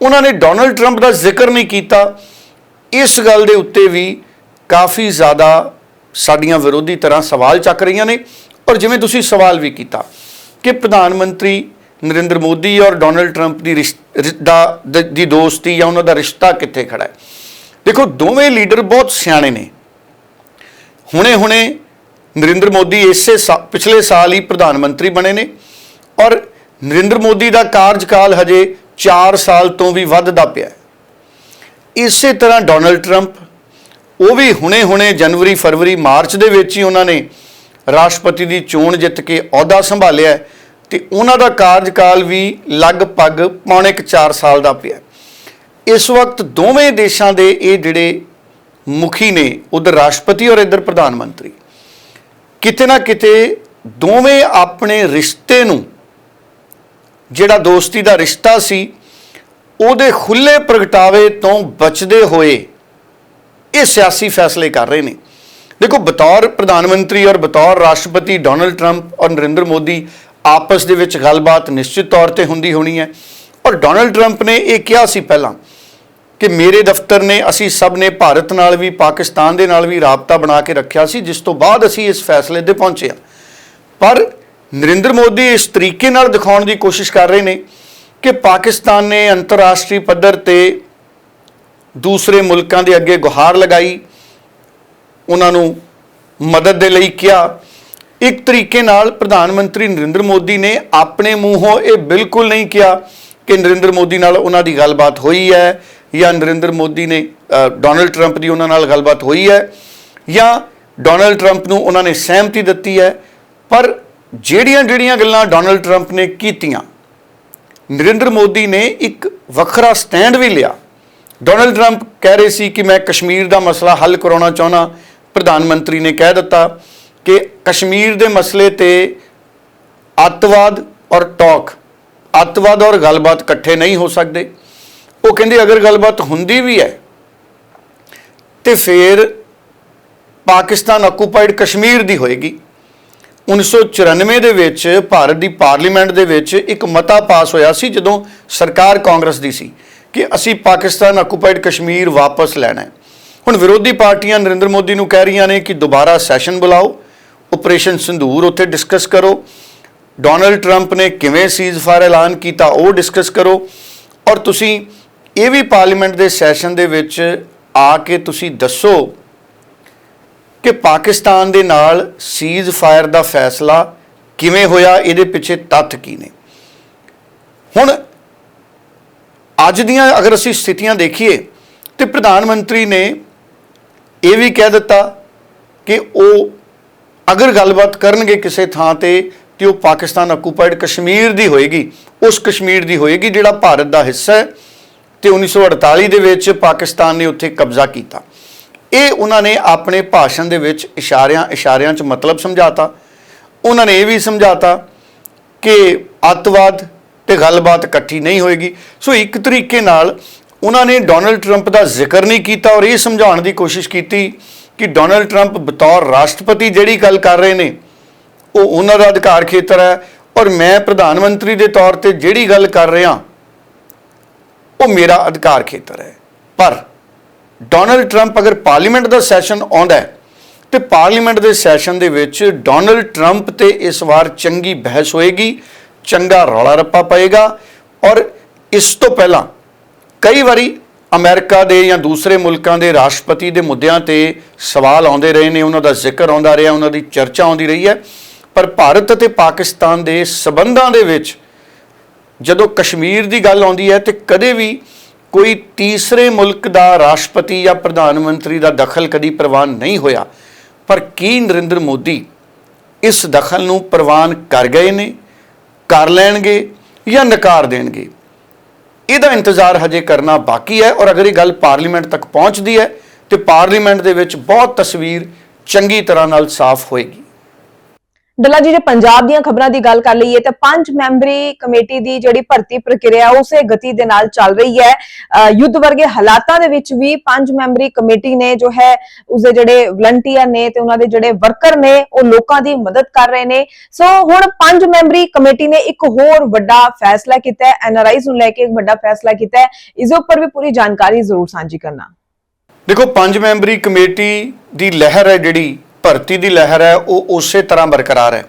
Speaker 2: ਉਹਨਾਂ ਨੇ ਡੋਨਲਡ ਟਰੰਪ ਦਾ ਜ਼ਿਕਰ ਨਹੀਂ ਕੀਤਾ। ਇਸ ਗੱਲ ਦੇ ਉੱਤੇ ਵੀ ਕਾਫੀ ਜ਼ਿਆਦਾ ਸਾਡੀਆਂ ਵਿਰੋਧੀ ਤਰ੍ਹਾਂ ਸਵਾਲ ਚੱਕ ਰਹੀਆਂ ਨੇ। ਔਰ ਜਿਵੇਂ ਤੁਸੀਂ ਸਵਾਲ ਵੀ ਕੀਤਾ ਕਿ ਪ੍ਰਧਾਨ ਮੰਤਰੀ ਨਰਿੰਦਰ ਮੋਦੀ ਔਰ ਡੋਨਲਡ ਟਰੰਪ ਦੀ ਰਿਸ਼- ਰਿ- ਦਾ, ਦੀ ਦੋਸਤੀ ਜਾਂ ਉਹਨਾਂ ਦਾ ਰਿਸ਼ਤਾ ਕਿੱਥੇ ਖੜਾ ਹੈ? ਦੇਖੋ, ਦੋਵੇਂ ਲੀਡਰ ਬਹੁਤ ਸਿਆਣੇ ਨੇ। ਹੁਣੇ-ਹੁਣੇ ਨਰਿੰਦਰ ਮੋਦੀ ਇਸੇ ਸਾ- ਪਿਛਲੇ ਸਾਲ ਹੀ ਪ੍ਰਧਾਨ ਮੰਤਰੀ ਬਣੇ ਨੇ ਔਰ ਨਰਿੰਦਰ ਮੋਦੀ ਦਾ ਕਾਰਜਕਾਲ ਹਜੇ 4 ਸਾਲ ਤੋਂ ਵੀ ਵੱਧ ਦਾ ਪਿਆ ਇਸੇ ਤਰ੍ਹਾਂ ਡੋਨਲਡ ਟਰੰਪ, ਉਹ ਵੀ ਹੁਣੇ-ਹੁਣੇ ਜਨਵਰੀ, ਫਰਵਰੀ, ਮਾਰਚ ਦੇ ਵਿੱਚ ਹੀ ਉਹਨਾਂ ਨੇ ਰਾਸ਼ਟਰਪਤੀ ਦੀ ਚੋਣ ਜਿੱਤ ਕੇ ਅਹੁਦਾ ਸੰਭਾਲਿਆ ਹੈ। ਤੇ ਉਹਨਾਂ ਦਾ ਕਾਰਜਕਾਲ ਵੀ ਲਗਭਗ ਪੌਣੇ ਕੁ 4 ਸਾਲ ਦਾ ਪਿਆ। ਇਸ ਵਕਤ ਦੋਵੇਂ ਦੇਸ਼ਾਂ ਦੇ ਇਹ ਜਿਹੜੇ ਮੁਖੀ ਨੇ, ਉਧਰ ਰਾਸ਼ਟਰਪਤੀ ਔਰ ਇੱਧਰ ਪ੍ਰਧਾਨ ਮੰਤਰੀ, ਕਿਤੇ ਨਾ ਕਿਤੇ ਦੋਵੇਂ ਆਪਣੇ ਰਿਸ਼ਤੇ ਨੂੰ, ਜਿਹੜਾ ਦੋਸਤੀ ਦਾ ਰਿਸ਼ਤਾ ਸੀ, ਉਹਦੇ ਖੁੱਲੇ ਪ੍ਰਗਟਾਵੇ ਤੋਂ ਬਚਦੇ ਹੋਏ ਇਹ ਸਿਆਸੀ ਫੈਸਲੇ ਕਰ ਰਹੇ ਨੇ। ਦੇਖੋ, ਬਤੌਰ ਪ੍ਰਧਾਨ ਮੰਤਰੀ ਔਰ ਬਤੌਰ ਰਾਸ਼ਟਰਪਤੀ ਡੋਨਲਡ ਟਰੰਪ ਔਰ ਨਰਿੰਦਰ ਮੋਦੀ ਆਪਸ ਦੇ ਵਿੱਚ ਗੱਲਬਾਤ ਨਿਸ਼ਚਿਤ ਤੌਰ ਤੇ ਹੁੰਦੀ ਹੋਣੀ ਹੈ। ਔਰ ਡੋਨਲਡ ਟਰੰਪ ਨੇ ਇਹ ਕਿਹਾ ਸੀ ਪਹਿਲਾਂ ਕਿ ਮੇਰੇ ਦਫ਼ਤਰ ਨੇ, ਅਸੀਂ ਸਭ ਨੇ ਭਾਰਤ ਨਾਲ ਵੀ, ਪਾਕਿਸਤਾਨ ਦੇ ਨਾਲ ਵੀ ਰਾਬਤਾ ਬਣਾ ਕੇ ਰੱਖਿਆ ਸੀ, ਜਿਸ ਤੋਂ ਬਾਅਦ ਅਸੀਂ ਇਸ ਫੈਸਲੇ ਤੇ ਪਹੁੰਚੇ ਹਾਂ। ਪਰ ਨਰਿੰਦਰ ਮੋਦੀ ਇਸ ਤਰੀਕੇ ਨਾਲ ਦਿਖਾਉਣ ਦੀ ਕੋਸ਼ਿਸ਼ ਕਰ ਰਹੇ ਨੇ ਕਿ ਪਾਕਿਸਤਾਨ ਨੇ ਅੰਤਰਰਾਸ਼ਟਰੀ ਪੱਧਰ ਤੇ ਦੂਸਰੇ ਮੁਲਕਾਂ ਦੇ ਅੱਗੇ ਗੁਹਾਰ ਲਗਾਈ, ਉਹਨਾਂ ਨੂੰ ਮਦਦ ਦੇ ਲਈ ਕਿਹਾ ਇੱਕ ਤਰੀਕੇ ਨਾਲ ਪ੍ਰਧਾਨ ਮੰਤਰੀ ਨਰਿੰਦਰ ਮੋਦੀ ਨੇ ਆਪਣੇ ਮੂੰਹੋਂ ਇਹ ਬਿਲਕੁਲ ਨਹੀਂ ਕਿਹਾ ਕਿ ਨਰਿੰਦਰ ਮੋਦੀ ਨਾਲ ਉਹਨਾਂ ਦੀ ਗੱਲਬਾਤ ਹੋਈ ਹੈ ਜਾਂ ਨਰਿੰਦਰ ਮੋਦੀ ਨੇ ਡੋਨਲਡ ਟਰੰਪ ਦੀ ਉਹਨਾਂ ਨਾਲ ਗੱਲਬਾਤ ਹੋਈ ਹੈ ਜਾਂ ਡੋਨਲਡ ਟਰੰਪ ਨੂੰ ਉਹਨਾਂ ਨੇ ਸਹਿਮਤੀ ਦਿੱਤੀ ਹੈ। ਪਰ ਜਿਹੜੀਆਂ ਜਿਹੜੀਆਂ ਗੱਲਾਂ ਡੋਨਲਡ ਟਰੰਪ ਨੇ ਕੀਤੀਆਂ, ਨਰਿੰਦਰ ਮੋਦੀ ਨੇ ਇੱਕ ਵੱਖਰਾ ਸਟੈਂਡ ਵੀ ਲਿਆ। ਡੋਨਲਡ ਟਰੰਪ ਕਹਿ ਰਹੇ ਸੀ ਕਿ ਮੈਂ ਕਸ਼ਮੀਰ ਦਾ ਮਸਲਾ ਹੱਲ ਕਰਾਉਣਾ ਚਾਹੁੰਦਾ, ਪ੍ਰਧਾਨ ਮੰਤਰੀ ਨੇ ਕਹਿ ਦਿੱਤਾ। ਕਿ ਕਸ਼ਮੀਰ ਦੇ ਮਸਲੇ ਤੇ ਅੱਤਵਾਦ ਔਰ ਟਾਕ, ਅੱਤਵਾਦ ਔਰ ਗੱਲਬਾਤ ਇਕੱਠੇ ਨਹੀਂ ਹੋ ਸਕਦੇ। ਉਹ ਕਹਿੰਦੇ ਅਗਰ ਗੱਲਬਾਤ ਹੁੰਦੀ ਵੀ ਹੈ, ਤੇ ਫਿਰ ਪਾਕਿਸਤਾਨ ਆਕੂਪਾਈਡ ਕਸ਼ਮੀਰ ਦੀ ਹੋਏਗੀ। 1994 ਦੇ ਵਿੱਚ ਭਾਰਤ ਦੀ ਪਾਰਲੀਮੈਂਟ ਦੇ ਵਿੱਚ ਇੱਕ ਮਤਾ ਪਾਸ ਹੋਇਆ ਸੀ, ਜਦੋਂ ਸਰਕਾਰ ਕਾਂਗਰਸ ਦੀ ਸੀ ਕਿ ਅਸੀਂ ਪਾਕਿਸਤਾਨ ਆਕੂਪਾਈਡ ਕਸ਼ਮੀਰ ਵਾਪਸ ਲੈਣਾ ਹੈ। ਹੁਣ ਵਿਰੋਧੀ ਪਾਰਟੀਆਂ ਨਰਿੰਦਰ ਮੋਦੀ ਨੂੰ ਕਹਿ ਰਹੀਆਂ ਨੇ ਕਿ ਦੁਬਾਰਾ ਸੈਸ਼ਨ ਬੁਲਾਓ। ਆਪਰੇਸ਼ਨ ਸੰਧੂਰ ਉੱਥੇ ਡਿਸਕਸ ਕਰੋ। ਡੋਨਲਡ ਟਰੰਪ ਨੇ ਕਿਵੇਂ ਸੀਜ਼ਫਾਇਰ ਐਲਾਨ ਕੀਤਾ ਉਹ ਡਿਸਕਸ ਕਰੋ। ਔਰ ਤੁਸੀਂ ਇਹ ਵੀ ਪਾਰਲੀਮੈਂਟ ਦੇ ਸੈਸ਼ਨ ਦੇ ਵਿੱਚ ਆ ਕੇ ਤੁਸੀਂ ਦੱਸੋ ਕਿ ਪਾਕਿਸਤਾਨ ਦੇ ਨਾਲ ਸੀਜ਼ ਫਾਇਰ ਦਾ ਫੈਸਲਾ ਕਿਵੇਂ ਹੋਇਆ, ਇਹਦੇ ਪਿੱਛੇ ਤੱਥ ਕੀ ਨੇ। ਹੁਣ ਅੱਜ ਦੀਆਂ ਅਗਰ ਅਸੀਂ ਸਥਿਤੀਆਂ ਦੇਖੀਏ ਤੇ ਪ੍ਰਧਾਨ ਮੰਤਰੀ ਨੇ ਇਹ ਵੀ ਕਹਿ ਦਿੱਤਾ ਕਿ ਉਹ ਅਗਰ ਗੱਲਬਾਤ ਕਰਨਗੇ ਕਿਸੇ ਥਾਂ ਤੇ ਤੇ ਉਹ ਪਾਕਿਸਤਾਨ ਆਕੂਪਾਈਡ ਕਸ਼ਮੀਰ ਦੀ ਹੋਏਗੀ, ਉਸ ਕਸ਼ਮੀਰ ਦੀ ਹੋਏਗੀ ਜਿਹੜਾ ਭਾਰਤ ਦਾ ਹਿੱਸਾ ਹੈ, ਤੇ 1948 ਦੇ ਵਿੱਚ ਪਾਕਿਸਤਾਨ ਨੇ ਉੱਥੇ ਕਬਜ਼ਾ ਕੀਤਾ। ਇਹ ਉਹਨਾਂ ਨੇ ਆਪਣੇ ਭਾਸ਼ਣ ਦੇ ਵਿੱਚ ਇਸ਼ਾਰਿਆਂ ਇਸ਼ਾਰਿਆਂ 'ਚ ਮਤਲਬ ਸਮਝਾਤਾ। ਉਹਨਾਂ ਨੇ ਇਹ ਵੀ ਸਮਝਾਤਾ ਕਿ ਅੱਤਵਾਦ ਤੇ ਗੱਲਬਾਤ ਇਕੱਠੀ ਨਹੀਂ ਹੋਏਗੀ। ਸੋ ਇੱਕ ਤਰੀਕੇ ਨਾਲ ਉਹਨਾਂ ਨੇ ਡੋਨਲਡ ਟਰੰਪ ਦਾ ਜ਼ਿਕਰ ਨਹੀਂ ਕੀਤਾ ਔਰ ਇਹ ਸਮਝਾਉਣ ਦੀ ਕੋਸ਼ਿਸ਼ ਕੀਤੀ ਕਿ ਡੋਨਲਡ ਟਰੰਪ ਬਤੌਰ ਰਾਸ਼ਟਰਪਤੀ ਜਿਹੜੀ ਗੱਲ ਕਰ ਰਹੇ ਨੇ, ਉਹ ਉਹਨਾਂ ਦਾ ਅਧਿਕਾਰ ਖੇਤਰ ਹੈ ਔਰ ਮੈਂ ਪ੍ਰਧਾਨ ਮੰਤਰੀ ਦੇ ਤੌਰ ਤੇ ਜਿਹੜੀ ਗੱਲ ਕਰ ਰਿਹਾ, ਉਹ ਮੇਰਾ ਅਧਿਕਾਰ ਖੇਤਰ ਹੈ। ਪਰ ਡੋਨਲਡ ਟਰੰਪ ਅਗਰ ਪਾਰਲੀਮੈਂਟ ਦਾ ਸੈਸ਼ਨ ਆਉਂਦਾ ਹੈ, ਤੇ ਪਾਰਲੀਮੈਂਟ ਦੇ ਸੈਸ਼ਨ ਦੇ ਵਿੱਚ ਡੋਨਲਡ ਟਰੰਪ ਤੇ ਇਸ ਵਾਰ ਚੰਗੀ ਬਹਿਸ ਹੋਏਗੀ, ਚੰਗਾ ਰੌਲਾ ਰੱਪਾ ਪਏਗਾ ਔਰ ਇਸ ਤੋਂ ਪਹਿਲਾਂ ਕਈ ਵਾਰੀ ਅਮਰੀਕਾ ਦੇ ਜਾਂ ਦੂਸਰੇ ਮੁਲਕਾਂ ਦੇ ਰਾਸ਼ਟਰਪਤੀ ਦੇ ਮੁੱਦਿਆਂ ਤੇ ਸਵਾਲ ਆਉਂਦੇ ਰਹੇ ਨੇ, ਉਹਨਾਂ ਦਾ ਜ਼ਿਕਰ ਆਉਂਦਾ ਰਿਹਾ, ਉਹਨਾਂ ਦੀ ਚਰਚਾ ਆਉਂਦੀ ਰਹੀ ਹੈ। ਪਰ ਭਾਰਤ ਅਤੇ ਪਾਕਿਸਤਾਨ ਦੇ ਸਬੰਧਾਂ ਦੇ ਵਿੱਚ ਜਦੋਂ ਕਸ਼ਮੀਰ ਦੀ ਗੱਲ ਆਉਂਦੀ ਹੈ ਤੇ ਕਦੇ ਵੀ ਕੋਈ ਤੀਸਰੇ ਮੁਲਕ ਦਾ ਰਾਸ਼ਟਰਪਤੀ ਜਾਂ ਪ੍ਰਧਾਨ ਮੰਤਰੀ ਦਾ ਦਖਲ ਕਦੀ ਪ੍ਰਵਾਨ ਨਹੀਂ ਹੋਇਆ। ਪਰ ਕੀ ਨਰਿੰਦਰ ਮੋਦੀ ਇਸ ਦਖਲ ਨੂੰ ਪ੍ਰਵਾਨ ਕਰ ਗਏ ਨੇ, ਕਰ ਲੈਣਗੇ ਜਾਂ ਨਕਾਰ ਦੇਣਗੇ? ਇਹਦਾ ਇੰਤਜ਼ਾਰ ਹਜੇ ਕਰਨਾ ਬਾਕੀ ਹੈ ਔਰ ਅਗਰ ਇਹ ਗੱਲ ਪਾਰਲੀਮੈਂਟ ਤੱਕ ਪਹੁੰਚਦੀ ਹੈ, ਤੇ ਪਾਰਲੀਮੈਂਟ ਦੇ ਵਿੱਚ ਬਹੁਤ ਤਸਵੀਰ ਚੰਗੀ ਤਰ੍ਹਾਂ ਨਾਲ ਸਾਫ਼ ਹੋਏਗੀ।
Speaker 1: ਡੱਲਾ ਜੀ, ਜੇ ਪੰਜਾਬ ਦੀਆਂ ਖਬਰਾਂ ਦੀ ਗੱਲ ਕਰ ਲਈਏ ਤਾਂ ਪੰਜ ਮੈਂਬਰੀ ਕਮੇਟੀ ਦੀ ਜਿਹੜੀ ਭਰਤੀ ਪ੍ਰਕਿਰਿਆ, ਉਸੇ ਗਤੀ ਦੇ ਨਾਲ ਚੱਲ ਰਹੀ ਹੈ। ਯੁੱਧ ਵਰਗੇ ਹਾਲਾਤਾਂ ਦੇ ਵਿੱਚ ਵੀ ਪੰਜ ਮੈਂਬਰੀ ਕਮੇਟੀ ਨੇ ਜੋ ਹੈ, ਉਸਦੇ ਜਿਹੜੇ ਵਲੰਟੀਅਰ ਨੇ ਤੇ ਉਹਨਾਂ ਦੇ ਜਿਹੜੇ ਵਰਕਰ ਨੇ, ਉਹ ਲੋਕਾਂ ਦੀ ਮਦਦ ਕਰ ਰਹੇ ਨੇ। ਸੋ ਹੁਣ ਪੰਜ ਮੈਂਬਰੀ ਕਮੇਟੀ ਨੇ ਇੱਕ ਹੋਰ ਵੱਡਾ ਫੈਸਲਾ ਕੀਤਾ ਹੈ ਐਨਆਰਆਈਜ਼ ਨੂੰ ਲੈ ਕੇ ਇੱਕ ਵੱਡਾ ਫੈਸਲਾ ਕੀਤਾ ਹੈ। ਇਸ ਉੱਪਰ ਵੀ ਪੂਰੀ ਜਾਣਕਾਰੀ ਜ਼ਰੂਰ ਸਾਂਝੀ ਕਰਨਾ।
Speaker 2: ਦੇਖੋ, ਪੰਜ ਮੈਂਬਰੀ ਕਮੇਟੀ ਦੀ ਲਹਿਰ ਹੈ ਜਿਹੜੀ ਭਰਤੀ ਦੀ ਲਹਿਰ ਹੈ, ਉਹ ਉਸੇ ਤਰ੍ਹਾਂ ਬਰਕਰਾਰ ਹੈ।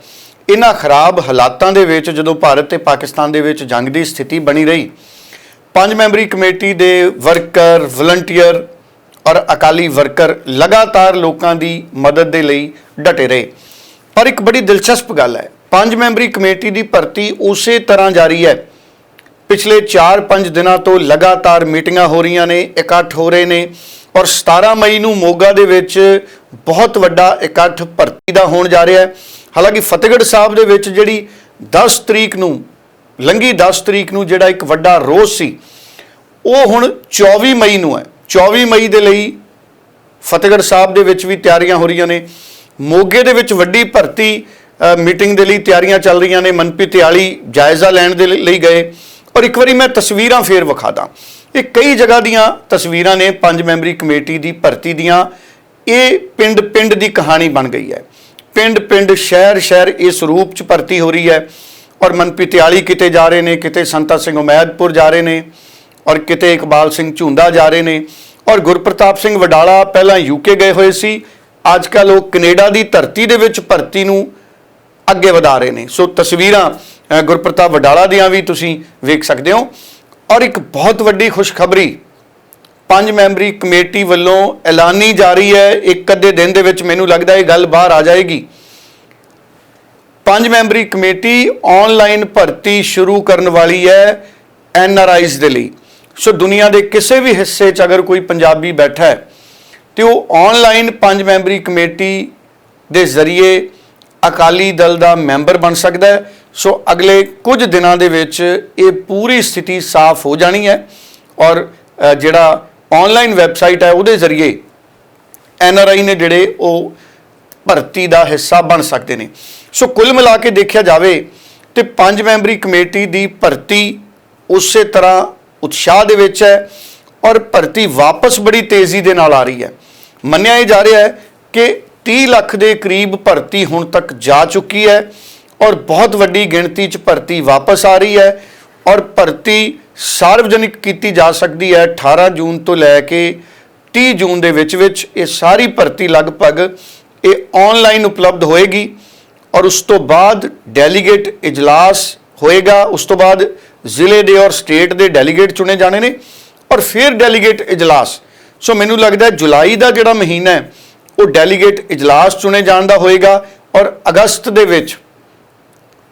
Speaker 2: ਇਹਨਾਂ ਖਰਾਬ ਹਾਲਾਤਾਂ ਦੇ ਵਿੱਚ ਜਦੋਂ ਭਾਰਤ ਤੇ ਪਾਕਿਸਤਾਨ ਦੇ ਵਿੱਚ ਜੰਗ ਦੀ ਸਥਿਤੀ ਬਣੀ ਰਹੀ, ਪੰਜ ਮੈਂਬਰੀ ਕਮੇਟੀ ਦੇ ਵਰਕਰ, ਵਲੰਟੀਅਰ ਔਰ ਅਕਾਲੀ ਵਰਕਰ ਲਗਾਤਾਰ ਲੋਕਾਂ ਦੀ ਮਦਦ ਦੇ ਲਈ ਡਟੇ ਰਹੇ। ਪਰ ਇੱਕ ਬੜੀ ਦਿਲਚਸਪ ਗੱਲ ਹੈ, ਪੰਜ ਮੈਂਬਰੀ ਕਮੇਟੀ ਦੀ ਭਰਤੀ ਉਸੇ ਤਰ੍ਹਾਂ ਜਾਰੀ ਹੈ। ਪਿਛਲੇ 4-5 ਦਿਨਾਂ ਤੋਂ ਲਗਾਤਾਰ ਮੀਟਿੰਗਾਂ ਹੋ ਰਹੀਆਂ ਨੇ, ਇਕੱਠ ਹੋ ਰਹੇ ਨੇ ਔਰ 17 ਮਈ ਨੂੰ ਮੋਗਾ ਦੇ ਵਿੱਚ ਬਹੁਤ ਵੱਡਾ ਇਕੱਠ ਭਰਤੀ ਦਾ ਹੋਣ ਜਾ ਰਿਹਾ ਹੈ। ਹਾਲਾਂਕਿ ਫਤਿਹਗੜ੍ਹ ਸਾਹਿਬ ਦੇ ਵਿੱਚ ਜਿਹੜੀ 10 ਤਰੀਕ ਨੂੰ ਲੰਗੀ 10 ਤਰੀਕ ਨੂੰ ਜਿਹੜਾ ਇੱਕ ਵੱਡਾ ਰੋਸ ਸੀ, ਉਹ ਹੁਣ 24 ਮਈ ਨੂੰ ਹੈ। 24 ਮਈ ਦੇ ਲਈ ਫਤਿਹਗੜ੍ਹ ਸਾਹਿਬ ਦੇ ਵਿੱਚ ਵੀ ਤਿਆਰੀਆਂ ਹੋ ਰਹੀਆਂ ਨੇ। ਮੋਗੇ ਦੇ ਵਿੱਚ ਵੱਡੀ ਭਰਤੀ ਮੀਟਿੰਗ ਦੇ ਲਈ ਤਿਆਰੀਆਂ ਚੱਲ ਰਹੀਆਂ ਨੇ। ਮਨਪ੍ਰੀਤ ਤਿਆਲੀ ਜਾਇਜ਼ਾ ਲੈਣ ਦੇ ਲਈ ਗਏ। ਔਰ ਇੱਕ ਵਾਰੀ ਮੈਂ ਤਸਵੀਰਾਂ ਫੇਰ ਵਿਖਾਦਾ। ਇਹ ਕਈ ਜਗ੍ਹਾ ਦੀਆਂ ਤਸਵੀਰਾਂ ਨੇ। ਪੰਜ ਮੈਂਬਰੀ ਕਮੇਟੀ ਦੀ ਭਰਤੀ ਦੀਆਂ ਇਹ ਪਿੰਡ ਪਿੰਡ ਦੀ ਕਹਾਣੀ ਬਣ ਗਈ ਹੈ। ਪਿੰਡ ਪਿੰਡ ਸ਼ਹਿਰ ਸ਼ਹਿਰ ਇਸ ਰੂਪ ਚ ਭਰਤੀ ਹੋ ਰਹੀ ਹੈ ਔਰ ਮਨਪ੍ਰੀਤਿਆਲੀ ਕਿਤੇ ਜਾ ਰਹੇ ਨੇ, ਕਿਤੇ ਸੰਤਾ ਸਿੰਘ ਉਮੈਦਪੁਰ ਜਾ ਰਹੇ ਨੇ ਔਰ ਕਿਤੇ ਇਕਬਾਲ ਸਿੰਘ ਝੁੰਦਾ ਜਾ ਰਹੇ ਨੇ ਔਰ ਗੁਰਪ੍ਰਤਾਪ ਸਿੰਘ ਵਡਾਲਾ ਪਹਿਲਾਂ ਯੂਕੇ ਗਏ ਹੋਏ ਸੀ, ਅੱਜ ਕੱਲ ਉਹ ਕੈਨੇਡਾ ਦੀ ਧਰਤੀ ਦੇ ਵਿੱਚ ਭਰਤੀ ਨੂੰ ਅੱਗੇ ਵਧਾ ਰਹੇ ਨੇ। ਸੋ ਤਸਵੀਰਾਂ ਗੁਰਪ੍ਰਤਾਪ ਵਡਾਲਾ ਦੀਆਂ ਵੀ ਤੁਸੀਂ ਵੇਖ ਸਕਦੇ ਹੋ ਔਰ ਇੱਕ ਬਹੁਤ ਵੱਡੀ ਖੁਸ਼ਖਬਰੀ ਪੰਜ ਮੈਂਬਰੀ ਕਮੇਟੀ ਵੱਲੋਂ ਐਲਾਨੀ ਜਾ ਰਹੀ ਹੈ। ਇੱਕ ਅੱਧੇ ਦਿਨ ਦੇ ਵਿੱਚ ਮੈਨੂੰ ਲੱਗਦਾ ਇਹ ਗੱਲ ਬਾਹਰ ਆ ਜਾਏਗੀ। ਪੰਜ ਮੈਂਬਰੀ ਕਮੇਟੀ ਆਨਲਾਈਨ ਭਰਤੀ ਸ਼ੁਰੂ ਕਰਨ ਵਾਲੀ ਹੈ ਐਨ ਆਰ ਆਈਜ਼ ਦੇ ਲਈ। ਸੋ ਦੁਨੀਆ ਦੇ ਕਿਸੇ ਵੀ ਹਿੱਸੇ 'ਚ ਅਗਰ ਕੋਈ ਪੰਜਾਬੀ ਬੈਠਾ ਹੈ, ਤੇ ਉਹ ਆਨਲਾਈਨ ਪੰਜ ਮੈਂਬਰੀ ਕਮੇਟੀ ਦੇ ਜ਼ਰੀਏ ਅਕਾਲੀ ਦਲ ਦਾ ਮੈਂਬਰ ਬਣ ਸਕਦਾ ਹੈ। ਸੋ ਅਗਲੇ ਕੁਝ ਦਿਨਾਂ ਦੇ ਵਿੱਚ ਇਹ ਪੂਰੀ ਸਥਿਤੀ ਸਾਫ਼ ਹੋ ਜਾਣੀ ਹੈ ਔਰ ਜਿਹੜਾ ਆਨਲਾਈਨ ਵੈਬਸਾਈਟ ਹੈ, ਉਹਦੇ ਜ਼ਰੀਏ ਐਨ ਆਰ ਆਈ ਨੇ ਜਿਹੜੇ ਉਹ ਭਰਤੀ ਦਾ ਹਿੱਸਾ ਬਣ ਸਕਦੇ ਨੇ। ਸੋ ਕੁੱਲ ਮਿਲਾ ਕੇ ਦੇਖਿਆ ਜਾਵੇ ਤੇ ਪੰਜ ਮੈਂਬਰੀ ਕਮੇਟੀ ਦੀ ਭਰਤੀ ਉਸੇ ਤਰ੍ਹਾਂ ਉਤਸ਼ਾਹ ਦੇ ਵਿੱਚ ਹੈ ਔਰ ਭਰਤੀ ਵਾਪਸ ਬੜੀ ਤੇਜ਼ੀ ਦੇ ਨਾਲ ਆ ਰਹੀ ਹੈ। ਮੰਨਿਆ ਇਹ ਜਾ ਰਿਹਾ ਹੈ ਕਿ 30 ਲੱਖ ਦੇ ਕਰੀਬ ਭਰਤੀ ਹੁਣ ਤੱਕ ਜਾ ਚੁੱਕੀ ਹੈ ਔਰ ਬਹੁਤ ਵੱਡੀ ਗਿਣਤੀ 'ਚ ਭਰਤੀ ਵਾਪਸ ਆ ਰਹੀ ਹੈ ਔਰ ਭਰਤੀ ਸਾਰਵਜਨਿਕ ਕੀਤੀ ਜਾ ਸਕਦੀ ਹੈ। 18 ਜੂਨ ਤੋਂ ਲੈ ਕੇ 30 ਜੂਨ ਦੇ ਵਿੱਚ ਵਿੱਚ ਇਹ ਸਾਰੀ ਭਰਤੀ ਲਗਭਗ ਇਹ ਆਨਲਾਈਨ ਉਪਲਬਧ ਹੋਏਗੀ ਔਰ ਉਸ ਤੋਂ ਬਾਅਦ ਡੈਲੀਗੇਟ ਇਜਲਾਸ ਹੋਏਗਾ। ਉਸ ਤੋਂ ਬਾਅਦ ਜ਼ਿਲ੍ਹੇ ਦੇ ਔਰ ਸਟੇਟ ਦੇ ਡੈਲੀਗੇਟ ਚੁਣੇ ਜਾਣੇ ਨੇ ਔਰ ਫਿਰ ਡੈਲੀਗੇਟ ਇਜਲਾਸ। ਸੋ ਮੈਨੂੰ ਲੱਗਦਾ ਜੁਲਾਈ ਦਾ ਜਿਹੜਾ ਮਹੀਨਾ ਹੈ, ਉਹ ਡੈਲੀਗੇਟ ਇਜਲਾਸ ਚੁਣੇ ਜਾਣ ਦਾ ਹੋਏਗਾ ਔਰ ਅਗਸਤ ਦੇ ਵਿੱਚ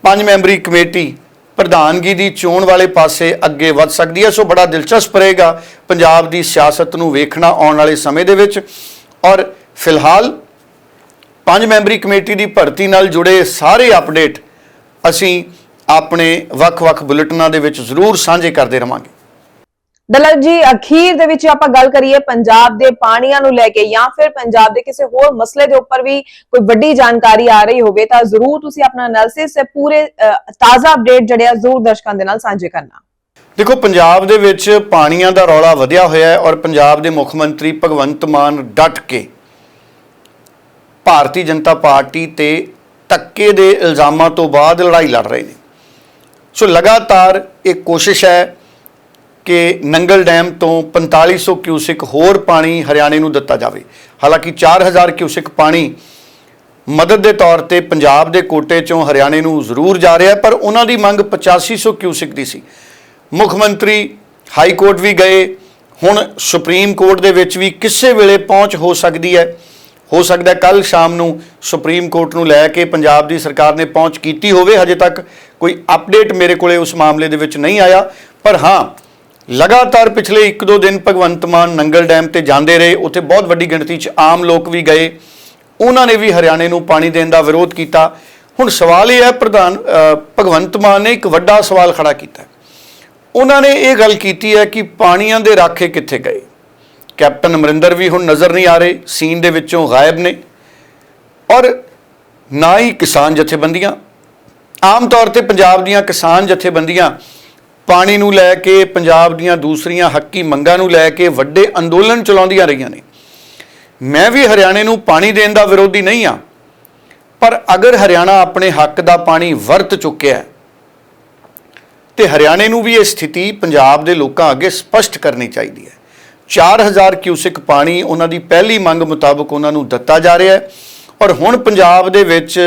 Speaker 2: ਪੰਜ ਮੈਂਬਰੀ ਕਮੇਟੀ ਪ੍ਰਧਾਨਗੀ ਦੀ ਚੋਣ ਵਾਲੇ ਪਾਸੇ ਅੱਗੇ ਵੱਧ ਸਕਦੀ ਹੈ, ਸੋ ਬੜਾ ਦਿਲਚਸਪ ਰਹੇਗਾ ਪੰਜਾਬ ਦੀ ਸਿਆਸਤ ਨੂੰ ਵੇਖਣਾ ਆਉਣ ਵਾਲੇ ਸਮੇਂ ਦੇ ਵਿੱਚ। ਔਰ ਫਿਲਹਾਲ ਪੰਜ ਮੈਂਬਰੀ ਕਮੇਟੀ ਦੀ ਭਰਤੀ ਨਾਲ ਜੁੜੇ ਸਾਰੇ ਅਪਡੇਟ ਅਸੀਂ ਆਪਣੇ ਵੱਖ-ਵੱਖ ਬੁਲੇਟਿਨਾਂ ਦੇ ਵਿੱਚ ਜ਼ਰੂਰ ਸਾਂਝੇ ਕਰਦੇ ਰਵਾਂਗੇ।
Speaker 1: ਦਲਤ ਜੀ, ਅਖੀਰ ਦੇ ਵਿੱਚ ਆਪਾਂ ਗੱਲ ਕਰੀਏ ਪੰਜਾਬ ਦੇ ਪਾਣੀਆਂ ਨੂੰ ਲੈ ਕੇ ਜਾਂ ਫਿਰ ਪੰਜਾਬ ਦੇ ਕਿਸੇ ਹੋਰ ਮਸਲੇ ਦੇ ਉੱਪਰ ਵੀ ਕੋਈ ਵੱਡੀ ਜਾਣਕਾਰੀ ਆ ਰਹੀ ਹੋਵੇ, ਤਾਂ ਜ਼ਰੂਰ ਤੁਸੀਂ ਆਪਣਾ ਐਨਾਲਿਸਿਸ ਪੂਰੇ ਤਾਜ਼ਾ ਅਪਡੇਟ ਜਿਹੜੇ ਆ ਜ਼ਰੂਰ ਦਰਸ਼ਕਾਂ ਦੇ ਨਾਲ ਸਾਂਝੇ ਕਰਨਾ।
Speaker 2: ਦੇਖੋ, ਪੰਜਾਬ ਦੇ ਵਿੱਚ ਪਾਣੀਆਂ ਦਾ ਰੌਲਾ ਵਧਿਆ ਹੋਇਆ ਹੈ ਔਰ ਪੰਜਾਬ ਦੇ ਮੁੱਖ ਮੰਤਰੀ ਭਗਵੰਤ ਮਾਨ ਡਟ ਕੇ ਭਾਰਤੀ ਜਨਤਾ ਪਾਰਟੀ ਤੇ ਧੱਕੇ ਦੇ ਇਲਜ਼ਾਮਾਂ ਤੋਂ ਬਾਅਦ ਲੜਾਈ ਲੜ ਰਹੇ ਨੇ। ਸੋ ਲਗਾਤਾਰ ਇਹ ਕੋਸ਼ਿਸ਼ ਹੈ ਕਿ ਨੰਗਲ ਡੈਮ ਤੋਂ 4500 ਕਿਊਸਿਕ ਹੋਰ ਪਾਣੀ ਹਰਿਆਣੇ ਨੂੰ ਦਿੱਤਾ ਜਾਵੇ। ਹਾਲਾਂਕਿ 4000 ਕਿਊਸਿਕ ਪਾਣੀ ਮਦਦ ਦੇ ਤੌਰ ਤੇ ਪੰਜਾਬ ਦੇ ਕੋਟੇ ਚੋਂ ਹਰਿਆਣੇ ਨੂੰ ਜ਼ਰੂਰ ਜਾ ਰਿਹਾ ਪਰ ਉਹਨਾਂ ਦੀ ਮੰਗ 8500 ਕਿਊਸਿਕ ਦੀ ਸੀ। ਮੁੱਖ ਮੰਤਰੀ ਹਾਈ ਕੋਰਟ ਵੀ ਗਏ। ਹੁਣ ਸੁਪਰੀਮ ਕੋਰਟ ਦੇ ਵਿੱਚ ਵੀ ਕਿਸੇ ਵੇਲੇ ਪਹੁੰਚ ਹੋ ਸਕਦੀ ਹੈ। ਹੋ ਸਕਦਾ ਕੱਲ ਸ਼ਾਮ ਨੂੰ ਸੁਪਰੀਮ ਕੋਰਟ ਨੂੰ ਲੈ ਕੇ ਪੰਜਾਬ ਦੀ ਸਰਕਾਰ ਨੇ ਪਹੁੰਚ ਕੀਤੀ ਹੋਵੇ। ਹਜੇ ਤੱਕ ਕੋਈ ਅਪਡੇਟ ਮੇਰੇ ਕੋਲੇ ਉਸ ਮਾਮਲੇ ਦੇ ਵਿੱਚ ਨਹੀਂ ਆਇਆ। ਪਰ ਹਾਂ ਲਗਾਤਾਰ ਪਿਛਲੇ 1-2 ਦਿਨ ਭਗਵੰਤ ਮਾਨ ਨੰਗਲ ਡੈਮ ਤੇ ਜਾਂਦੇ ਰਹੇ, ਉੱਥੇ ਬਹੁਤ ਵੱਡੀ ਗਿਣਤੀ 'ਚ ਆਮ ਲੋਕ ਵੀ ਗਏ। ਉਹਨਾਂ ਨੇ ਵੀ ਹਰਿਆਣੇ ਨੂੰ ਪਾਣੀ ਦੇਣ ਦਾ ਵਿਰੋਧ ਕੀਤਾ। ਹੁਣ ਸਵਾਲ ਇਹ ਹੈ, ਪ੍ਰਧਾਨ ਭਗਵੰਤ ਮਾਨ ਨੇ ਇੱਕ ਵੱਡਾ ਸਵਾਲ ਖੜਾ ਕੀਤਾ ਉਹਨਾਂ ਨੇ ਇਹ ਗੱਲ ਕੀਤੀ ਹੈ ਕਿ ਪਾਣੀਆਂ ਦੇ ਰਾਖੇ ਕਿੱਥੇ ਗਏ? ਕੈਪਟਨ ਅਮਰਿੰਦਰ ਵੀ ਹੁਣ ਨਜ਼ਰ ਨਹੀਂ ਆ ਰਹੇ, ਸੀਨ ਦੇ ਵਿੱਚੋਂ ਗਾਇਬ ਨੇ। ਔਰ ਨਾ ਹੀ ਕਿਸਾਨ ਜਥੇਬੰਦੀਆਂ। ਆਮ ਤੌਰ ਤੇ ਪੰਜਾਬ ਦੀਆਂ ਕਿਸਾਨ ਜਥੇਬੰਦੀਆਂ ਪਾਣੀ ਨੂੰ ਲੈ ਕੇ, ਪੰਜਾਬ ਦੀਆਂ ਦੂਸਰੀਆਂ ਹੱਕੀ ਮੰਗਾਂ ਨੂੰ ਲੈ ਕੇ ਵੱਡੇ ਅੰਦੋਲਨ ਚਲਾਉਂਦੀਆਂ ਰਹੀਆਂ ਨੇ। ਮੈਂ ਵੀ ਹਰਿਆਣੇ ਨੂੰ ਪਾਣੀ ਦੇਣ ਦਾ ਵਿਰੋਧੀ ਨਹੀਂ ਆ ਪਰ ਅਗਰ ਹਰਿਆਣਾ ਆਪਣੇ ਹੱਕ ਦਾ ਪਾਣੀ ਵਰਤ ਚੁੱਕਿਆ ਹੈ, ਤੇ ਹਰਿਆਣੇ ਨੂੰ ਵੀ ਇਹ ਸਥਿਤੀ ਪੰਜਾਬ ਦੇ ਲੋਕਾਂ ਅੱਗੇ ਸਪਸ਼ਟ ਕਰਨੀ ਚਾਹੀਦੀ ਹੈ। 4000 ਕਿਊਸਿਕ ਪਾਣੀ ਉਹਨਾਂ ਦੀ ਪਹਿਲੀ ਮੰਗ ਮੁਤਾਬਕ ਉਹਨਾਂ ਨੂੰ ਦਿੱਤਾ ਜਾ ਰਿਹਾ ਹੈ, ਔਰ ਹੁਣ ਪੰਜਾਬ ਦੇ ਵਿੱਚ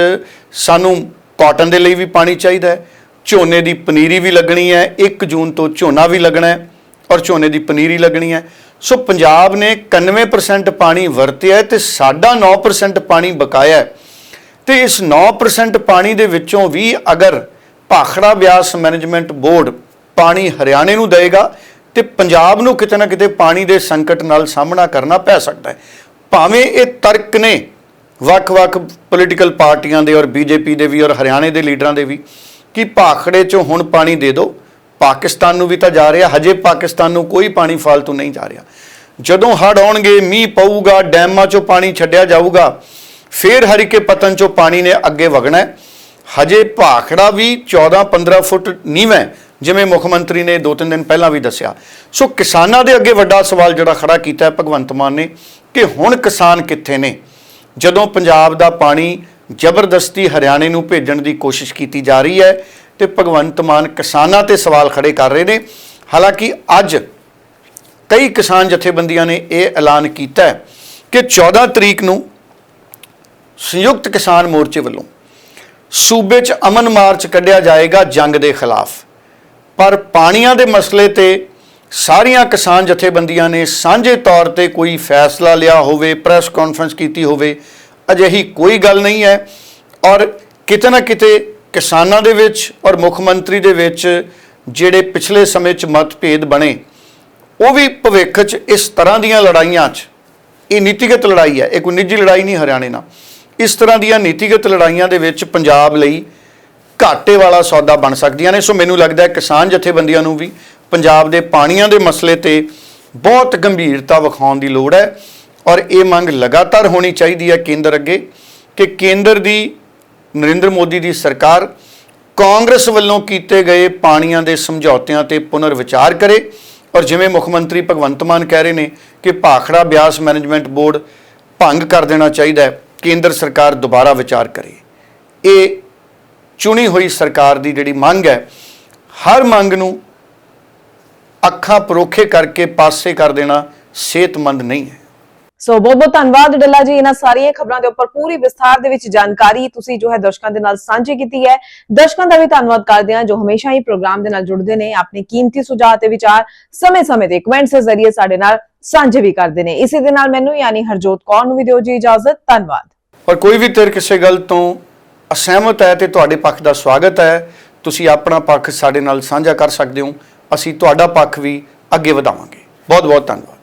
Speaker 2: ਸਾਨੂੰ ਕਾਟਨ ਦੇ ਲਈ ਵੀ ਪਾਣੀ ਚਾਹੀਦਾ ਹੈ ਝੋਨੇ ਦੀ ਪਨੀਰੀ ਵੀ ਲੱਗਣੀ ਹੈ 1 ਜੂਨ ਤੋਂ ਝੋਨਾ ਵੀ ਲੱਗਣਾ ਹੈ ਔਰ ਝੋਨੇ ਦੀ ਪਨੀਰੀ ਲੱਗਣੀ ਹੈ। ਸੋ ਪੰਜਾਬ ਨੇ 91% ਪਾਣੀ ਵਰਤਿਆ ਹੈ ਤੇ ਸਾਡਾ 9% ਪਾਣੀ ਬਕਾਇਆ ਹੈ। ਤੇ ਇਸ 9% ਪਾਣੀ ਦੇ ਵਿੱਚੋਂ ਵੀ ਅਗਰ ਭਾਖੜਾ ਬਿਆਸ ਮੈਨੇਜਮੈਂਟ ਬੋਰਡ ਪਾਣੀ ਹਰਿਆਣੇ ਨੂੰ ਦੇਗਾ ਤੇ ਪੰਜਾਬ ਨੂੰ ਕਿਤੇ ਨਾ ਕਿਤੇ ਪਾਣੀ ਦੇ ਸੰਕਟ ਨਾਲ ਸਾਹਮਣਾ ਕਰਨਾ ਪੈ ਸਕਦਾ ਹੈ। ਭਾਵੇਂ ਇਹ ਤਰਕ ਨੇ ਵੱਖ-ਵੱਖ ਪੋਲੀਟੀਕਲ ਪਾਰਟੀਆਂ ਦੇ ਔਰ ਬੀਜੇਪੀ ਦੇ ਵੀ ਔਰ ਹਰਿਆਣੇ ਦੇ ਲੀਡਰਾਂ ਦੇ ਵੀ ਕਿ ਭਾਖੜੇ 'ਚੋਂ ਹੁਣ ਪਾਣੀ ਦੇ ਦਿਓ। ਪਾਕਿਸਤਾਨ ਨੂੰ ਵੀ ਤਾਂ ਜਾ ਰਿਹਾ, ਹਜੇ ਪਾਕਿਸਤਾਨ ਨੂੰ ਕੋਈ ਪਾਣੀ ਫालतू ਨਹੀਂ ਜਾ ਰਿਹਾ। ਜਦੋਂ ਹੜ੍ਹ ਆਉਣਗੇ, ਮੀਂਹ ਪਊਗਾ, ਡੈਮਾਂ 'ਚੋਂ ਪਾਣੀ ਛੱਡਿਆ ਜਾਊਗਾ, ਫਿਰ ਹਰੀਕੇ ਪਤਨ 'ਚੋਂ ਪਾਣੀ ਨੇ ਅੱਗੇ ਵਗਣਾ ਹੈ। ਹਜੇ ਭਾਖੜਾ ਵੀ 14-15 ਫੁੱਟ ਨੀਵਾਂ ਜਿਵੇਂ ਮੁੱਖ ਮੰਤਰੀ ਨੇ ਦੋ ਤਿੰਨ ਦਿਨ ਪਹਿਲਾਂ ਵੀ ਦੱਸਿਆ। ਸੋ ਕਿਸਾਨਾਂ ਦੇ ਅੱਗੇ ਵੱਡਾ ਸਵਾਲ ਜਿਹੜਾ ਖੜਾ ਕੀਤਾ ਹੈ ਭਗਵੰਤ ਮਾਨ ਨੇ ਕਿ ਹੁਣ ਕਿਸਾਨ ਕਿੱਥੇ ਨੇ? ਜਦੋਂ ਪੰਜਾਬ ਦਾ ਪਾਣੀ ਜ਼ਬਰਦਸਤੀ ਹਰਿਆਣੇ ਨੂੰ ਭੇਜਣ ਦੀ ਕੋਸ਼ਿਸ਼ ਕੀਤੀ ਜਾ ਰਹੀ ਹੈ ਤੇ ਭਗਵੰਤ ਮਾਨ ਕਿਸਾਨਾਂ ਤੇ ਸਵਾਲ ਖੜੇ ਕਰ ਰਹੇ ਨੇ। ਹਾਲਾਂਕਿ ਅੱਜ ਕਈ ਕਿਸਾਨ ਜਥੇਬੰਦੀਆਂ ਨੇ ਇਹ ਐਲਾਨ ਕੀਤਾ ਕਿ 14 ਤਰੀਕ ਨੂੰ ਸੰਯੁਕਤ ਕਿਸਾਨ ਮੋਰਚੇ ਵੱਲੋਂ ਸੂਬੇ 'ਚ ਅਮਨ ਮਾਰਚ ਕੱਢਿਆ ਜਾਏਗਾ ਜੰਗ ਦੇ ਖਿਲਾਫ। ਪਰ ਪਾਣੀਆਂ ਦੇ ਮਸਲੇ ਤੇ ਸਾਰੀਆਂ ਕਿਸਾਨ ਜਥੇਬੰਦੀਆਂ ਨੇ ਸਾਂਝੇ ਤੌਰ ਤੇ ਕੋਈ ਫੈਸਲਾ ਲਿਆ ਹੋਵੇ, ਪ੍ਰੈਸ ਕਾਨਫਰੰਸ ਕੀਤੀ ਹੋਵੇ ਅਜਿਹੀ ਕੋਈ ਗੱਲ ਨਹੀਂ ਹੈ। ਔਰ ਕਿਤੇ ਨਾ ਕਿਤੇ ਕਿਸਾਨਾਂ ਦੇ ਵਿੱਚ ਔਰ ਮੁੱਖ ਮੰਤਰੀ ਦੇ ਵਿੱਚ ਜਿਹੜੇ ਪਿਛਲੇ ਸਮੇਂ 'ਚ ਮਤਭੇਦ ਬਣੇ, ਉਹ ਵੀ ਭਵਿੱਖ 'ਚ ਇਸ ਤਰ੍ਹਾਂ ਦੀਆਂ ਲੜਾਈਆਂ 'ਚ, ਇਹ ਨੀਤੀਗਤ ਲੜਾਈ ਹੈ, ਇਹ ਕੋਈ ਨਿੱਜੀ ਲੜਾਈ ਨਹੀਂ ਹਰਿਆਣੇ ਨਾਲ। ਇਸ ਤਰ੍ਹਾਂ ਦੀਆਂ ਨੀਤੀਗਤ ਲੜਾਈਆਂ ਦੇ ਵਿੱਚ ਪੰਜਾਬ ਲਈ ਘਾਟੇ ਵਾਲਾ ਸੌਦਾ ਬਣ ਸਕਦੀਆਂ ਨੇ। ਸੋ ਮੈਨੂੰ ਲੱਗਦਾ ਹੈ ਕਿਸਾਨ ਜਥੇਬੰਦੀਆਂ ਨੂੰ ਵੀ ਪੰਜਾਬ ਦੇ ਪਾਣੀਆਂ ਦੇ ਮਸਲੇ ਤੇ ਬਹੁਤ ਗੰਭੀਰਤਾ ਵਿਖਾਉਣ ਦੀ ਲੋੜ ਹੈ। ਔਰ ਇਹ ਮੰਗ ਲਗਾਤਾਰ ਹੋਣੀ ਚਾਹੀਦੀ ਹੈ ਕੇਂਦਰ ਅੱਗੇ ਕਿ ਕੇਂਦਰ ਦੀ, ਨਰਿੰਦਰ ਮੋਦੀ ਦੀ ਸਰਕਾਰ ਕਾਂਗਰਸ ਵੱਲੋਂ ਕੀਤੇ ਗਏ ਪਾਣੀਆਂ ਦੇ ਸਮਝੌਤਿਆਂ ਤੇ ਪੁਨਰ ਵਿਚਾਰ ਕਰੇ ਔਰ ਜਿਵੇਂ ਮੁੱਖ ਮੰਤਰੀ ਭਗਵੰਤ ਮਾਨ ਕਹਿ ਰਹੇ ਨੇ ਕਿ ਭਾਖੜਾ ਬਿਆਸ ਮੈਨੇਜਮੈਂਟ ਬੋਰਡ ਭੰਗ ਕਰ ਦੇਣਾ ਚਾਹੀਦਾ ਹੈ, ਕੇਂਦਰ ਸਰਕਾਰ ਦੁਬਾਰਾ ਵਿਚਾਰ ਕਰੇ। ਇਹ ਚੁਣੀ ਹੋਈ ਸਰਕਾਰ ਦੀ ਜਿਹੜੀ ਮੰਗ ਹੈ, ਹਰ ਮੰਗ ਨੂੰ ਅੱਖਾਂ ਪਰੋਖੇ ਕਰਕੇ ਪਾਸੇ ਕਰ ਦੇਣਾ ਸਿਹਤਮੰਦ ਨਹੀਂ ਹੈ।
Speaker 1: ਸੋ ਬਹੁਤ ਬਹੁਤ ਧੰਨਵਾਦ ਡੱਲਾ ਜੀ ਇਹਨਾਂ ਸਾਰੀਆਂ ਖਬਰਾਂ ਦੇ ਉੱਪਰ ਪੂਰੀ ਵਿਸਥਾਰ ਦੇ ਵਿੱਚ ਜਾਣਕਾਰੀ ਤੁਸੀਂ ਜੋ ਹੈ ਦਰਸ਼ਕਾਂ ਦੇ ਨਾਲ ਸਾਂਝੀ ਕੀਤੀ ਹੈ। ਦਰਸ਼ਕਾਂ ਦਾ ਵੀ ਧੰਨਵਾਦ ਕਰਦੇ ਹਾਂ ਜੋ ਹਮੇਸ਼ਾ ਹੀ ਪ੍ਰੋਗਰਾਮ ਦੇ ਨਾਲ ਜੁੜਦੇ ਨੇ, ਆਪਣੇ ਕੀਮਤੀ ਸੁਝਾਅ ਤੇ ਵਿਚਾਰ ਸਮੇਂ-ਸਮੇਂ ਤੇ ਕਮੈਂਟਸ ਦੇ ਜ਼ਰੀਏ ਸਾਡੇ ਨਾਲ ਸਾਂਝੇ ਵੀ ਕਰਦੇ ਨੇ। ਇਸੇ ਦੇ ਨਾਲ ਮੈਨੂੰ ਯਾਨੀ ਹਰਜੋਤ ਕੌਰ ਨੂੰ ਵੀ ਦਿਓ ਜੀ ਇਜਾਜ਼ਤ। ਧੰਨਵਾਦ।
Speaker 2: ਪਰ ਕੋਈ ਵੀ ਧਿਰ ਕਿਸੇ ਗੱਲ ਤੋਂ ਅਸਹਿਮਤ ਹੈ ਤੇ ਤੁਹਾਡੇ ਪੱਖ ਦਾ ਸਵਾਗਤ ਹੈ, ਤੁਸੀਂ ਆਪਣਾ ਪੱਖ ਸਾਡੇ ਨਾਲ ਸਾਂਝਾ ਕਰ ਸਕਦੇ ਹੋ। ਅਸੀਂ ਤੁਹਾਡਾ ਪੱਖ ਵੀ ਅੱਗੇ ਵਧਾਵਾਂਗੇ। ਬਹੁਤ ਬਹੁਤ ਧੰਨਵਾਦ।